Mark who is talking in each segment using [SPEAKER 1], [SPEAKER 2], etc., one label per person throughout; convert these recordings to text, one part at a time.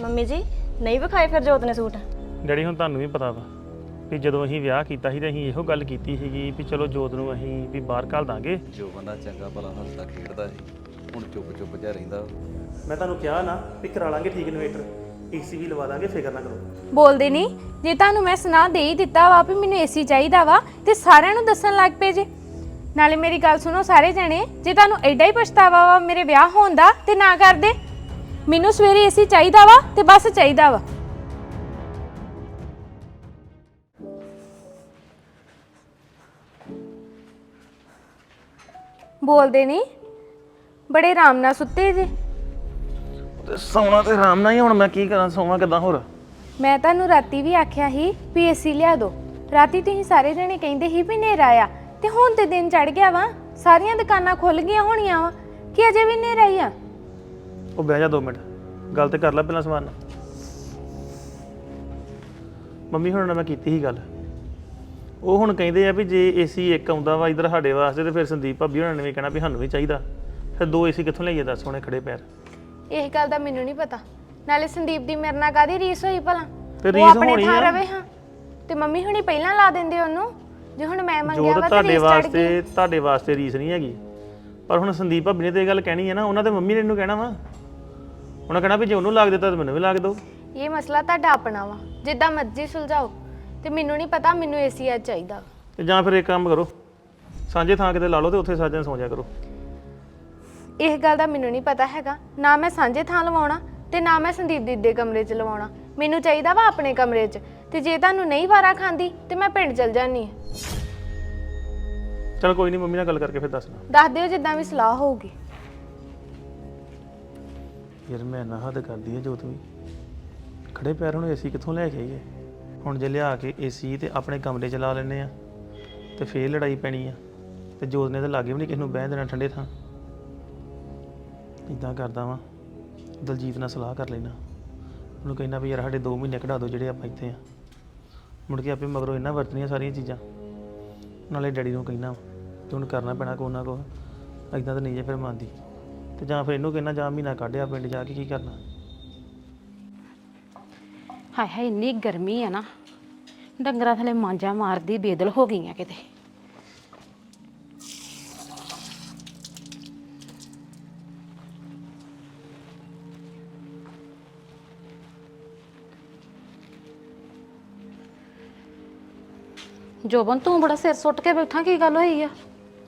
[SPEAKER 1] Mummy ਜੀ ਨਹੀਂ ਵਿਖਾਏ ਫਿਰ ਜੋਤ ਨੇ ਸੂਟ?
[SPEAKER 2] ਡੈਡੀ ਹੁਣ ਤੁਹਾਨੂੰ ਵੀ ਪਤਾ ਵਾ ਵੀ ਜਦੋਂ ਅਸੀਂ ਵਿਆਹ ਕੀਤਾ ਸੀ ਤਾਂ ਅਸੀਂ ਇਹੋ ਗੱਲ ਕੀਤੀ ਸੀਗੀ ਵੀ ਚਲੋ ਜੋਤ ਨੂੰ ਅਸੀਂ ਵੀ ਬਾਹਰ ਘੱਲ ਦਾਂਗੇ।
[SPEAKER 3] ਜੋ ਬੰਦਾ ਚੰਗਾ ਭਲਾ ਹੱਸਦਾ ਖੇਡਦਾ ਸੀ ਹੁਣ ਚੁੱਪ ਚੁੱਪ ਜਿਹਾ ਰਹਿੰਦਾ।
[SPEAKER 2] ਮੈਂ ਤੁਹਾਨੂੰ ਕਿਹਾ ਨਾ ਵੀ ਕਰਾ ਲਾਂਗੇ ਠੀਕ ਇਨਵੇਟਰ ਏਸੀ ਵੀ ਲਵਾ ਦਾਂਗੇ ਫਿਕਰ ਨਾ ਕਰੋ।
[SPEAKER 4] ਬੋਲਦੇ ਨਹੀਂ ਜੇ ਤੁਹਾਨੂੰ ਮੈਂ ਸੁਣਾ ਦੇ ਹੀ ਦਿੱਤਾ ਵਾ ਵੀ ਮੈਨੂੰ ਏਸੀ ਚਾਹੀਦਾ ਵਾ ਤੇ ਸਾਰਿਆਂ ਨੂੰ ਦੱਸਣ ਲੱਗ ਪਏ ਜੇ। ਨਾਲੇ ਮੇਰੀ ਗੱਲ ਸੁਣੋ ਸਾਰੇ ਜਣੇ ਜੇ ਤੁਹਾਨੂੰ ਐਡਾ ਹੀ ਪਛਤਾਵਾ ਵਾ ਮੇਰੇ ਵਿਆਹ ਹੋਣ ਦਾ ਤੇ ਨਾ ਕਰਦੇ। ਮੈਨੂੰ ਸਵੇਰੇ ਏਸੀ ਚਾਹੀਦਾ ਵਾ ਤੇ ਬਸ ਚਾਹੀਦਾ ਵਾ। ਬੋਲਦੇ ਨਹੀਂ ਬੜੇ ਆਰਾਮ ਨਾਲ ਸੁੱਤੇ ਜੇ।
[SPEAKER 2] ਤੇ ਸੌਣਾ ਤੇ ਆਰਾਮ ਨਾਲ ਹੀ ਹੁਣ ਮੈਂ ਕੀ ਕਰਾਂ ਸੌਵਾਂ ਕਿਦਾਂ ਹੋਰ?
[SPEAKER 4] ਮੈਂ ਤੁਹਾਨੂੰ ਰਾਤੀ ਵੀ ਆਖਿਆ ਸੀ ਵੀ ਏਸੀ ਲਿਆ ਦਿਓ ਰਾਤੀ ਤੁਸੀਂ ਸਾਰੇ ਜਣੇ ਕਹਿੰਦੇ ਸੀ ਵੀ ਹਨੇਰਾ ਆ ਤੇ ਹੁਣ ਤੇ ਦਿਨ ਚੜ ਗਿਆ ਵਾ। ਸਾਰੀਆਂ ਦੁਕਾਨਾਂ ਖੁੱਲ ਗਈਆਂ ਹੋਣੀਆਂ ਵਾ। ਕਿ ਅਜੇ ਵੀ ਹਨੇਰਾ ਹੀ ਆ?
[SPEAKER 2] ਉਹ ਬਹਿ ਜਾ 2 ਮਿੰਟ। ਗੱਲ ਤੇ ਕਰ ਲੈ ਪਹਿਲਾਂ ਸਮਾਨ। ਮੰਮੀ ਹੁਣ ਨਾਲ ਮੈਂ ਕੀਤੀ ਸੀ ਗੱਲ। ਉਹ ਹੁਣ ਕਹਿੰਦੇ ਆ ਵੀ ਜੇ ਏਸੀ ਇੱਕ ਆਉਂਦਾ ਵਾ ਇਧਰ ਸਾਡੇ ਵਾਸਤੇ ਤੇ ਫਿਰ ਸੰਦੀਪ ਭਾਬੀ ਉਹਨਾਂ ਨੇ ਵੀ ਕਹਿਣਾ ਵੀ ਸਾਨੂੰ ਵੀ ਚਾਹੀਦਾ। ਫਿਰ ਦੋ ਏਸੀ ਕਿੱਥੋਂ ਲਈਏ ਦੱਸ ਹੁਣੇ ਖੜੇ ਪੈਰ।
[SPEAKER 4] ਇਹ ਗੱਲ ਦਾ ਮੈਨੂੰ ਨਹੀਂ ਪਤਾ। ਨਾਲੇ ਸੰਦੀਪ ਦੀ ਮੇਰੇ ਨਾਲ ਕਾਦੀ ਰੀਸ ਹੋਈ ਭਲਾ?
[SPEAKER 2] ਤੇ
[SPEAKER 4] ਉਹ
[SPEAKER 2] ਰੀਸ
[SPEAKER 4] ਆਪਣੇ
[SPEAKER 2] ਹੋਣੀ
[SPEAKER 4] ਥਾਂ
[SPEAKER 2] ਆ।
[SPEAKER 4] ਰਵੇ ਹਾਂ। ਤੇ ਮੰਮੀ ਹੁਣੀ ਪਹਿਲਾਂ ਲਾ ਦਿੰਦੇ ਉਹਨੂੰ? ਜੇ ਹੁਣ ਮੈਂ ਮੰਗਿਆ ਵਾ ਤਾਂ
[SPEAKER 2] ਤੁਹਾਡੇ
[SPEAKER 4] ਰੀਸ ਚੜ ਗਈ।
[SPEAKER 2] ਵਾਸਤੇ ਤੁਹਾਡੇ ਵਾਸਤੇ ਰੀਸ ਨਹੀਂ ਹੈਗੀ। ਪਰ ਹੁਣ ਸੰਦੀਪ ਭਾਬੀ ਨੇ ਤੇ ਇਹ ਗੱਲ ਕਹਿਣੀ ਹੈ ਨਾ ਉਹਨਾਂ ਦੇ ਮੰਮੀ ਨੇ ਇਹਨੂੰ ਕਹਿਣਾ ਵਾ। ਉਹਨਾਂ ਕਹਿਣਾ ਵੀ ਜੇ ਉਹਨੂੰ ਲੱਗ ਦਿੱਤਾ ਤਾਂ ਮੈਨੂੰ ਵੀ ਲੱਗ ਦੋ
[SPEAKER 4] ਇਹ ਮਸਲਾ ਤੁਹਾਡਾ ਆਪਣਾ ਵਾ ਜਿੱਦਾਂ ਮਰਜ਼ੀ ਸੁਲਝਾਓ ਤੇ ਮੈਨੂੰ ਨਹੀਂ ਪਤਾ ਮੈਨੂੰ ਏਸੀ ਅੱਜ ਚਾਹੀਦਾ।
[SPEAKER 2] ਤੇ ਜਾਂ ਫਿਰ ਇੱਕ ਕੰਮ ਕਰੋ ਸਾਂਝੇ ਥਾਂ ਕਿਤੇ ਲਾ ਲਓ ਤੇ ਉੱਥੇ ਸਾਜਣ ਸੌਂ ਜਾ ਕਰੋ।
[SPEAKER 4] ਇਹ ਗੱਲ ਦਾ ਮੈਨੂੰ ਨਹੀਂ ਪਤਾ ਹੈਗਾ ਨਾ ਮੈਂ ਸਾਂਝੇ ਥਾਂ ਲਵਾਉਣਾ ਤੇ ਨਾ ਮੈਂ ਸੰਦੀਪ ਦੀ ਦੇ ਕਮਰੇ 'ਚ ਲਵਾਉਣਾ। ਮੈਨੂੰ ਚਾਹੀਦਾ ਵਾ ਆਪਣੇ ਕਮਰੇ 'ਚ ਤੇ ਜੇ ਤੁਹਾਨੂੰ ਨਹੀਂ ਵਾਰਾ ਖਾਂਦੀ ਤੇ ਮੈਂ ਪਿੰਡ ਚਲ ਜਾਨੀ ਆ
[SPEAKER 2] ਚਲ ਕੋਈ ਨਹੀਂ ਮੰਮੀ ਨਾਲ ਗੱਲ ਕਰਕੇ ਫਿਰ ਦੱਸਣਾ
[SPEAKER 4] ਦੱਸ ਦਿਓ ਜਿੱਦਾਂ ਵੀ ਸਲਾਹ ਹੋਊਗੀ।
[SPEAKER 2] ਯਾਰ ਮੈਂ ਨਾ ਹੱਦ ਕਰਦੀ ਹੈ ਜੋਤ ਵੀ। ਖੜੇ ਪੈਰ ਹੁਣ ਏਸੀ ਕਿੱਥੋਂ ਲੈ ਕੇ ਆਈਏ? ਹੁਣ ਜੇ ਲਿਆ ਕੇ ਏਸੀ ਤੇ ਆਪਣੇ ਕਮਰੇ ਚ ਲਾ ਲੈਨੇ ਆ, ਤੇ ਫੇਰ ਲੜਾਈ ਪੈਣੀ ਆ, ਤੇ ਜੋਤ ਨੇ ਤਾਂ ਲਾਗੇ ਵੀ ਨਹੀਂ ਕਿਸ ਨੂੰ ਬਹਿ ਦੇਣਾ ਠੰਡੇ ਥਾਂ। ਇਦਾਂ ਕਰਦਾ ਵਾਂ, ਦਲਜੀਤ ਨਾਲ ਸਲਾਹ ਕਰ ਲੈਣਾ ਉਹਨੂੰ ਕਹਿਣਾ ਵੀ ਯਾਰ ਸਾਡੇ 2 ਮਹੀਨੇ ਕਢਾ ਦਿਓ ਜਿਹੜੇ ਆਪਾਂ ਇੱਥੇ ਆ। ਮੁੜ ਕੇ ਆਪੇ ਮਗਰੋਂ ਇਹਨਾਂ ਵਰਤਣੀਆਂ ਸਾਰੀਆਂ ਚੀਜ਼ਾਂ। ਨਾਲੇ ਡੈਡੀ ਨੂੰ ਕਹਿਣਾ ਕਿ ਹੁਣ ਕਰਨਾ ਪੈਣਾ ਕੋ ਨਾ ਕੋ ਇਦਾਂ ਤਾਂ ਨਹੀਂ ਜੇ ਫਿਰ ਮੰਨਦੀ। ਤੇ ਜਾਂ ਫਿਰ ਇਹਨੂੰ ਕਹਿਣਾ ਜਾਂ ਮਹੀਨਾ ਕੱਢਿਆ ਪਿੰਡ ਜਾ ਕੇ ਕੀ ਕਰਨਾ?
[SPEAKER 5] ਹਾਏ ਹਾਏ ਇੰਨੀ ਗਰਮੀ ਆ ਨਾ। ਡੰਗਰਾਂ ਥਲੇ ਮਾਂਜਾ ਮਾਰਦੀ ਬੇਦਲ ਹੋ ਗਈਆਂ ਕਿਤੇ। ਜੋਬਨ ਤੂੰ ਬੜਾ ਸਿਰ ਸੁੱਟ ਕੇ ਬੈਠਾ ਕੀ ਗੱਲ ਹੋਈ ਆ?